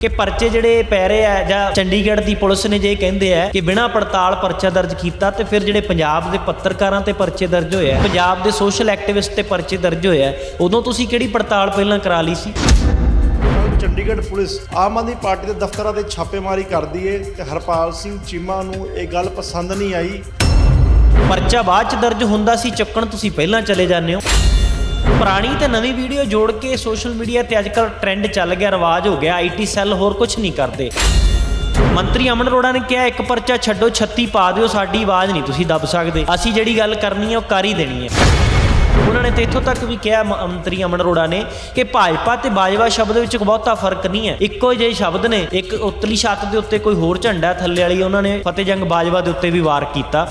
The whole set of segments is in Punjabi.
ਕਿ ਪਰਚੇ ਜਿਹੜੇ ਪੈ ਰਹੇ ਆ ਜਾਂ ਚੰਡੀਗੜ੍ਹ ਦੀ ਪੁਲਿਸ ਨੇ ਜੇ ਕਹਿੰਦੇ ਆ ਕਿ ਬਿਨਾਂ ਪੜਤਾਲ ਪਰਚਾ ਦਰਜ ਕੀਤਾ ਤੇ ਫਿਰ ਜਿਹੜੇ ਪੰਜਾਬ ਦੇ ਪੱਤਰਕਾਰਾਂ ਤੇ ਪਰਚੇ ਦਰਜ ਹੋਏ ਆ ਪੰਜਾਬ ਦੇ ਸੋਸ਼ਲ ਐਕਟਿਵਿਸਟ ਤੇ ਪਰਚੇ ਦਰਜ ਹੋਏ ਆ ਉਦੋਂ ਤੁਸੀਂ ਕਿਹੜੀ ਪੜਤਾਲ ਪਹਿਲਾਂ ਕਰਾ ਲਈ ਸੀ? ਚੰਡੀਗੜ੍ਹ ਪੁਲਿਸ ਆਮ ਆਦਮੀ ਪਾਰਟੀ ਦੇ ਦਫ਼ਤਰਾਂ ਤੇ ਛਾਪੇਮਾਰੀ ਕਰਦੀ ਏ ਤੇ ਹਰਪਾਲ ਸਿੰਘ ਚੀਮਾ ਨੂੰ ਇਹ ਗੱਲ ਪਸੰਦ ਨਹੀਂ ਆਈ। ਪਰਚਾ ਬਾਅਦ ਚ ਦਰਜ ਹੁੰਦਾ ਸੀ ਚੱਕਣ ਤੁਸੀਂ ਪਹਿਲਾਂ ਚਲੇ ਜਾਂਦੇ ਹੋ। ਪੁਰਾਣੀ ਤੇ ਨਵੀਂ ਵੀਡੀਓ ਜੋੜ ਕੇ ਸੋਸ਼ਲ ਮੀਡੀਆ ਤੇ ਅੱਜਕੱਲ ਟ੍ਰੈਂਡ ਚੱਲ ਗਿਆ, ਰਿਵਾਜ ਹੋ ਗਿਆ ਆਈਟੀ ਸੈੱਲ ਹੋਰ ਕੁਝ ਨਹੀਂ ਕਰਦੇ। ਮੰਤਰੀ ਅਮਨ ਅਰੋੜਾ ਨੇ ਕਿਹਾ, ਇੱਕ ਪਰਚਾ ਛੱਡੋ 36 ਪਾ ਦਿਓ, ਸਾਡੀ ਆਵਾਜ਼ ਨਹੀਂ ਤੁਸੀਂ ਦੱਬ ਸਕਦੇ। ਅਸੀਂ ਜਿਹੜੀ ਗੱਲ ਕਰਨੀ ਹੈ ਉਹ ਕਰ ਹੀ ਦੇਣੀ ਹੈ। ਉਹਨਾਂ ਨੇ ਤੇ ਇੱਥੋਂ ਤੱਕ ਵੀ ਕਿਹਾ, ਮ- ਮੰਤਰੀ ਅਮਨ ਅਰੋੜਾ ਨੇ, ਕਿ ਭਾਜਪਾ ਤੇ ਬਾਜਵਾ ਸ਼ਬਦ ਵਿੱਚ ਬਹੁਤਾ ਫ਼ਰਕ ਨਹੀਂ ਹੈ। ਇੱਕੋ ਜਿਹੇ ਸ਼ਬਦ ਨੇ, ਇੱਕ ਉਤਲੀ ਛੱਤ ਦੇ ਉੱਤੇ ਕੋਈ ਹੋਰ ਝੰਡਾ, ਥੱਲੇ ਵਾਲੀ ਉਹਨਾਂ ਨੇ ਫਤਿਹਜੰਗ ਬਾਜਵਾ ਦੇ ਉੱਤੇ ਵੀ ਵਾਰ ਕੀਤਾ।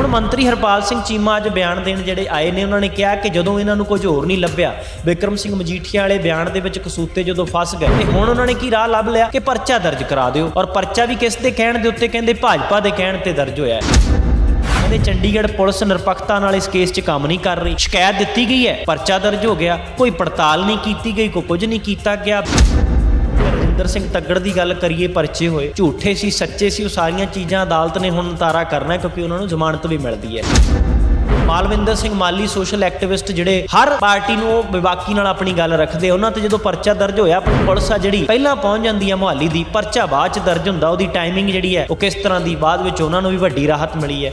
ਹੁਣ ਮੰਤਰੀ ਹਰਪਾਲ ਸਿੰਘ ਚੀਮਾ ਅੱਜ ਬਿਆਨ ਦੇਣ ਜਿਹੜੇ ਆਏ ਨੇ, ਉਹਨਾਂ ਨੇ ਕਿਹਾ ਕਿ ਜਦੋਂ ਇਹਨਾਂ ਨੂੰ ਕੁਝ ਹੋਰ ਨਹੀਂ ਲੱਭਿਆ, ਵਿਕਰਮ ਸਿੰਘ ਮਜੀਠੀਆ ਵਾਲੇ ਬਿਆਨ ਦੇ ਵਿੱਚ ਕਸੂਤੇ ਜਦੋਂ ਫਸ ਗਏ ਤੇ ਹੁਣ ਉਹਨਾਂ ਨੇ ਕੀ ਰਾਹ ਲੱਭ ਲਿਆ? ਕਿ ਪਰਚਾ ਦਰਜ ਕਰਾ ਦਿਓ। ਔਰ ਪਰਚਾ ਵੀ ਕਿਸ ਦੇ ਕਹਿਣ ਦੇ ਉੱਤੇ ਕਹਿੰਦੇ ਭਾਜਪਾ ਦੇ ਕਹਿਣ ਤੇ ਦਰਜ ਹੋਇਆ ਹੈ। ਕਹਿੰਦੇ ਚੰਡੀਗੜ੍ਹ ਪੁਲਿਸ ਨਿਰਪੱਖਤਾ ਨਾਲ ਇਸ ਕੇਸ 'ਚ ਕੰਮ ਨਹੀਂ ਕਰ ਰਹੀ। ਸ਼ਿਕਾਇਤ ਦਿੱਤੀ ਗਈ ਹੈ, ਪਰਚਾ ਦਰਜ ਹੋ ਗਿਆ, ਕੋਈ ਪੜਤਾਲ ਨਹੀਂ ਕੀਤੀ ਗਈ, ਕੋਈ ਕੁਝ ਨਹੀਂ ਕੀਤਾ ਗਿਆ। ਰਜਿੰਦਰ ਸਿੰਘ ਤੱਗੜ ਦੀ ਗੱਲ ਕਰੀਏ ਪਰਚੇ ਹੋਏ। ਝੂਠੇ ਸੀ ਸੱਚੇ ਸੀ ਉਹ ਸਾਰੀਆਂ ਚੀਜ਼ਾਂ ਅਦਾਲਤ ਨੇ ਹੁਣ ਤਾਰਾ ਕਰਨਾ ਕਿਉਂਕਿ ਉਹਨਾਂ ਨੂੰ ਜ਼ਮਾਨਤ ਵੀ ਮਿਲਦੀ ਹੈ। ਮਾਲਵਿੰਦਰ ਸਿੰਘ ਮਾਲੀ ਸੋਸ਼ਲ ਐਕਟਿਵਿਸਟ ਜਿਹੜੇ ਹਰ ਪਾਰਟੀ ਨੂੰ ਉਹ ਵਿਵਾਕੀ ਨਾਲ ਆਪਣੀ ਗੱਲ ਰੱਖਦੇ ਆ, ਉਹਨਾਂ ਤੇ ਜਦੋਂ ਪਰਚਾ ਦਰਜ ਹੋਇਆ ਆਪਣੀ ਪੁਲਿਸ ਆ ਜਿਹੜੀ ਪਹਿਲਾਂ ਪਹੁੰਚ ਜਾਂਦੀ ਹੈ ਮੁਹਾਲੀ ਦੀ ਪਰਚਾ ਬਾਅਦ ਚ ਦਰਜ ਹੁੰਦਾ ਉਹਦੀ ਟਾਈਮਿੰਗ ਜਿਹੜੀ ਹੈ ਉਹ ਕਿਸ ਤਰ੍ਹਾਂ ਦੀ ਬਾਅਦ ਵਿੱਚ ਉਹਨਾਂ ਨੂੰ ਵੀ ਵੱਡੀ ਰਾਹਤ ਮਿਲੀ ਹੈ।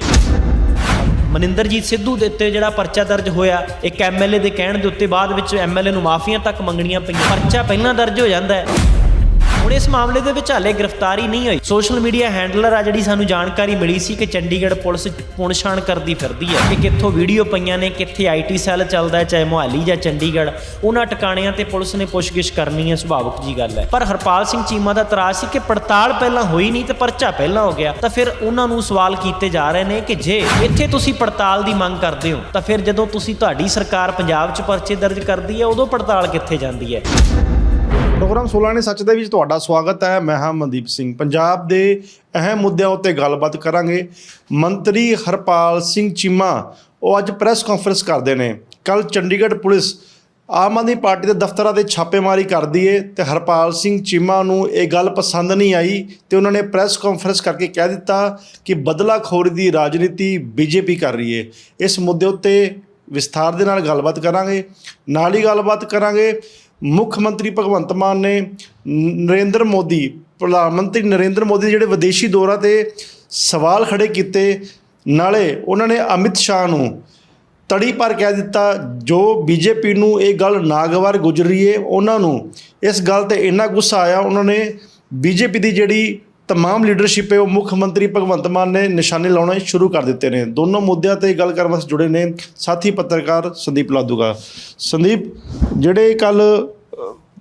ਮਨਿੰਦਰਜੀਤ ਸਿੱਧੂ ਦੇ ਉੱਤੇ ਜਿਹੜਾ ਪਰਚਾ ਦਰਜ ਹੋਇਆ ਇੱਕ ਐਮਐਲਏ ਦੇ ਕਹਿਣ ਦੇ ਉੱਤੇ ਬਾਅਦ ਵਿੱਚ ਐਮਐਲਏ ਨੂੰ ਮਾਫੀਆਂ ਤੱਕ ਮੰਗਣੀਆਂ ਪਈਆਂ। ਪਰਚਾ ਪਹਿਲਾਂ ਦਰਜ ਹੋ ਜਾਂਦਾ ਹੈ। ਹੁਣ ਇਸ ਮਾਮਲੇ ਦੇ ਵਿੱਚ ਹਾਲੇ ਗ੍ਰਿਫਤਾਰੀ ਨਹੀਂ ਹੋਈ। ਸੋਸ਼ਲ ਮੀਡੀਆ ਹੈਂਡਲਰ ਆ ਜਿਹੜੀ ਸਾਨੂੰ ਜਾਣਕਾਰੀ ਮਿਲੀ ਸੀ ਕਿ ਚੰਡੀਗੜ੍ਹ ਪੁਲਿਸ ਪੁਣਛਾਣ ਕਰਦੀ ਫਿਰਦੀ ਹੈ ਕਿ ਕਿੱਥੋਂ ਵੀਡੀਓ ਪਈਆਂ ਨੇ, ਕਿੱਥੇ ਆਈਟੀ ਸੈੱਲ ਚੱਲਦਾ ਹੈ, ਚਾਹੇ ਮੁਹਾਲੀ ਜਾਂ ਚੰਡੀਗੜ੍ਹ। ਉਹਨਾਂ ਟਿਕਾਣਿਆਂ ਤੇ ਪੁਲਿਸ ਨੇ ਪੁੱਛਗਿੱਛ ਕਰਨੀ ਹੈ, ਸੁਭਾਵਿਕ ਜੀ ਗੱਲ ਹੈ। ਪਰ ਹਰਪਾਲ ਸਿੰਘ ਚੀਮਾ ਦਾ ਇਤਰਾਜ਼ ਸੀ ਕਿ ਪੜਤਾਲ ਪਹਿਲਾਂ ਹੋਈ ਨਹੀਂ ਤੇ ਪਰਚਾ ਪਹਿਲਾਂ ਹੋ ਗਿਆ। ਤਾਂ ਫਿਰ ਉਹਨਾਂ ਨੂੰ ਸਵਾਲ ਕੀਤੇ ਜਾ ਰਹੇ ਨੇ ਕਿ ਜੇ ਇੱਥੇ ਤੁਸੀਂ ਪੜਤਾਲ ਦੀ ਮੰਗ ਕਰਦੇ ਹੋ, ਤਾਂ ਫਿਰ ਜਦੋਂ ਤੁਸੀਂ ਤੁਹਾਡੀ ਸਰਕਾਰ ਪੰਜਾਬ 'ਚ ਪਰਚੇ ਦਰਜ ਕਰਦੀ ਹੈ, ਉਦੋਂ ਪੜਤਾਲ ਕਿੱਥੇ ਜਾਂਦੀ ਹੈ? ਪ੍ਰੋਗਰਾਮ 16 ਨੇ ਸੱਚ ਦੇ ਵਿੱਚ ਤੁਹਾਡਾ ਸਵਾਗਤ ਹੈ। ਮੈਂ ਹਾਂ ਮਨਦੀਪ ਸਿੰਘ। ਪੰਜਾਬ ਦੇ ਅਹਿਮ ਮੁੱਦਿਆਂ ਉੱਤੇ ਗੱਲਬਾਤ ਕਰਾਂਗੇ। ਮੰਤਰੀ ਹਰਪਾਲ ਸਿੰਘ ਚੀਮਾ, ਉਹ ਅੱਜ ਪ੍ਰੈਸ ਕਾਨਫਰੰਸ ਕਰਦੇ ਨੇ। ਕੱਲ ਚੰਡੀਗੜ੍ਹ ਪੁਲਿਸ ਆਮ ਆਦਮੀ ਪਾਰਟੀ ਦੇ ਦਫ਼ਤਰਾਂ ਤੇ ਛਾਪੇਮਾਰੀ ਕਰਦੀ ਏ ਤੇ ਹਰਪਾਲ ਸਿੰਘ ਚੀਮਾ ਨੂੰ ਇਹ ਗੱਲ ਪਸੰਦ ਨਹੀਂ ਆਈ ਤੇ ਉਹਨਾਂ ਨੇ ਪ੍ਰੈਸ ਕਾਨਫਰੰਸ ਕਰਕੇ ਕਹਿ ਦਿੱਤਾ ਕਿ ਬਦਲਾਖੋਰੀ ਦੀ ਰਾਜਨੀਤੀ ਬੀਜੇਪੀ ਕਰ ਰਹੀ ਏ। ਇਸ ਮੁੱਦੇ ਉੱਤੇ ਵਿਸਥਾਰ ਦੇ ਨਾਲ ਗੱਲਬਾਤ ਕਰਾਂਗੇ। ਨਾਲ ਹੀ ਗੱਲਬਾਤ ਕਰਾਂਗੇ ਮੁੱਖ ਮੰਤਰੀ ਭਗਵੰਤ ਮਾਨ ਨੇ ਨਰਿੰਦਰ ਮੋਦੀ, ਪ੍ਰਧਾਨ ਮੰਤਰੀ ਨਰਿੰਦਰ ਮੋਦੀ ਦੇ ਜਿਹੜੇ ਵਿਦੇਸ਼ੀ ਦੌਰਾ ਤੇ ਸਵਾਲ ਖੜੇ ਕੀਤੇ, ਨਾਲੇ ਉਹਨਾਂ ਨੇ ਅਮਿਤ ਸ਼ਾਹ ਨੂੰ ਤੜੀ ਪਰ ਕਹਿ ਦਿੱਤਾ, ਜੋ ਬੀਜੇਪੀ ਨੂੰ ਇਹ ਗੱਲ ਨਾਗਵਾਰ ਗੁਜ਼ਰੀ ਏ, ਉਹਨਾਂ ਨੂੰ ਇਸ ਗੱਲ ਤੇ ਇੰਨਾ ਗੁੱਸਾ ਆਇਆ, ਉਹਨਾਂ ਨੇ ਬੀਜੇਪੀ ਦੀ ਜਿਹੜੀ ਤਮਾਮ ਲੀਡਰਸ਼ਿਪ ਹੈ ਉਹ ਮੁੱਖ ਮੰਤਰੀ ਭਗਵੰਤ ਮਾਨ ਨੇ ਨਿਸ਼ਾਨੇ ਲਾਉਣੇ ਸ਼ੁਰੂ ਕਰ ਦਿੱਤੇ ਨੇ ਦੋਨੋਂ ਮੁੱਦਿਆਂ ਤੇ ਗੱਲ ਕਰਨ ਵਾਸਤੇ ਜੁੜੇ ਨੇ ਸਾਥੀ ਪੱਤਰਕਾਰ ਸੰਦੀਪ ਲਾਦੂਗਾ ਸੰਦੀਪ ਜਿਹੜੇ ਕੱਲ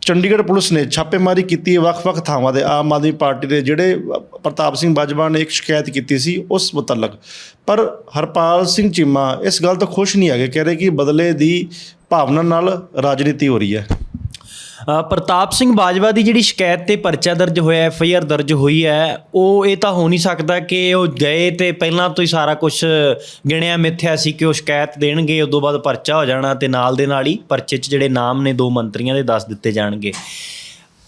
ਚੰਡੀਗੜ੍ਹ ਪੁਲਿਸ ਨੇ ਛਾਪੇਮਾਰੀ ਕੀਤੀ ਹੈ ਵੱਖ-ਵੱਖ ਥਾਵਾਂ ਤੇ ਆਮ ਆਦਮੀ ਪਾਰਟੀ ਦੇ ਜਿਹੜੇ ਪ੍ਰਤਾਪ ਸਿੰਘ ਬਾਜਵਾ ਨੇ ਇੱਕ ਸ਼ਿਕਾਇਤ ਕੀਤੀ ਸੀ ਉਸ ਮੁਤਲਕ ਪਰ ਹਰਪਾਲ ਸਿੰਘ ਚੀਮਾ ਇਸ ਗੱਲ ਤੋਂ ਖੁਸ਼ ਨਹੀਂ ਹੈਗੇ ਕਹਿ ਰਹੇ ਕਿ ਬਦਲੇ ਦੀ ਭਾਵਨਾ ਨਾਲ ਰਾਜਨੀਤੀ ਹੋ ਰਹੀ ਹੈ ਪ੍ਰਤਾਪ ਸਿੰਘ ਬਾਜਵਾ ਦੀ ਜਿਹੜੀ ਸ਼ਿਕਾਇਤ ਤੇ ਪਰਚਾ ਦਰਜ ਹੋਇਆ, ਐਫ ਆਈ ਆਰ ਦਰਜ ਹੋਈ ਹੈ, ਉਹ ਇਹ ਤਾਂ ਹੋ ਨਹੀਂ ਸਕਦਾ ਕਿ ਉਹ ਗਏ ਤੇ ਪਹਿਲਾਂ ਤੋਂ ਹੀ ਸਾਰਾ ਕੁਝ ਗਿਣਿਆ, ਮਿੱਥਿਆ ਸੀ ਕਿ ਉਹ ਸ਼ਿਕਾਇਤ ਦੇਣਗੇ, ਉਦੋਂ ਬਾਅਦ ਪਰਚਾ ਹੋ ਜਾਣਾ ਤੇ ਨਾਲ ਦੇ ਨਾਲ ਹੀ ਪਰਚੇ 'ਚ ਜਿਹੜੇ ਨਾਮ ਨੇ ਦੋ ਮੰਤਰੀਆਂ ਦੇ ਦੱਸ ਦਿੱਤੇ ਜਾਣਗੇ।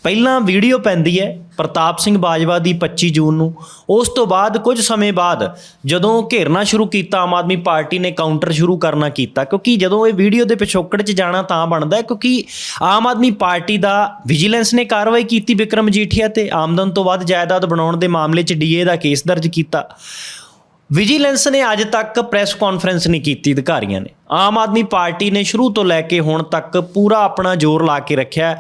ਪਹਿਲਾਂ ਵੀਡੀਓ ਪੈਂਦੀ ਹੈ ਪ੍ਰਤਾਪ ਸਿੰਘ ਬਾਜਵਾ ਦੀ 25 ਜੂਨ ਨੂੰ। ਉਸ ਤੋਂ ਬਾਅਦ ਕੁਝ ਸਮੇਂ ਬਾਅਦ ਜਦੋਂ ਘੇਰਨਾ ਸ਼ੁਰੂ ਕੀਤਾ, ਆਮ ਆਦਮੀ ਪਾਰਟੀ ਨੇ ਕਾਊਂਟਰ ਸ਼ੁਰੂ ਕਰਨਾ ਕੀਤਾ, ਕਿਉਂਕਿ ਜਦੋਂ ਇਹ ਵੀਡੀਓ ਦੇ ਪਿਛੋਕੜ 'ਚ ਜਾਣਾ ਤਾਂ ਬਣਦਾ ਹੈ, ਕਿਉਂਕਿ ਆਮ ਆਦਮੀ ਪਾਰਟੀ ਦਾ ਵਿਜੀਲੈਂਸ ਨੇ ਕਾਰਵਾਈ ਕੀਤੀ ਵਿਕਰਮ ਜੀਠੀਆ ਤੇ ਆਮਦਨ ਤੋਂ ਵੱਧ ਜਾਇਦਾਦ ਬਣਾਉਣ ਦੇ ਮਾਮਲੇ 'ਚ ਡੀਏ ਦਾ ਕੇਸ ਦਰਜ ਕੀਤਾ। ਵਿਜੀਲੈਂਸ ਨੇ ਅੱਜ ਤੱਕ ਪ੍ਰੈਸ ਕਾਨਫਰੰਸ ਨਹੀਂ ਕੀਤੀ ਅਧਿਕਾਰੀਆਂ ਨੇ। ਆਮ ਆਦਮੀ ਪਾਰਟੀ ਨੇ ਸ਼ੁਰੂ ਤੋਂ ਲੈ ਕੇ ਹੁਣ ਤੱਕ ਪੂਰਾ ਆਪਣਾ ਜ਼ੋਰ ਲਾ ਕੇ ਰੱਖਿਆ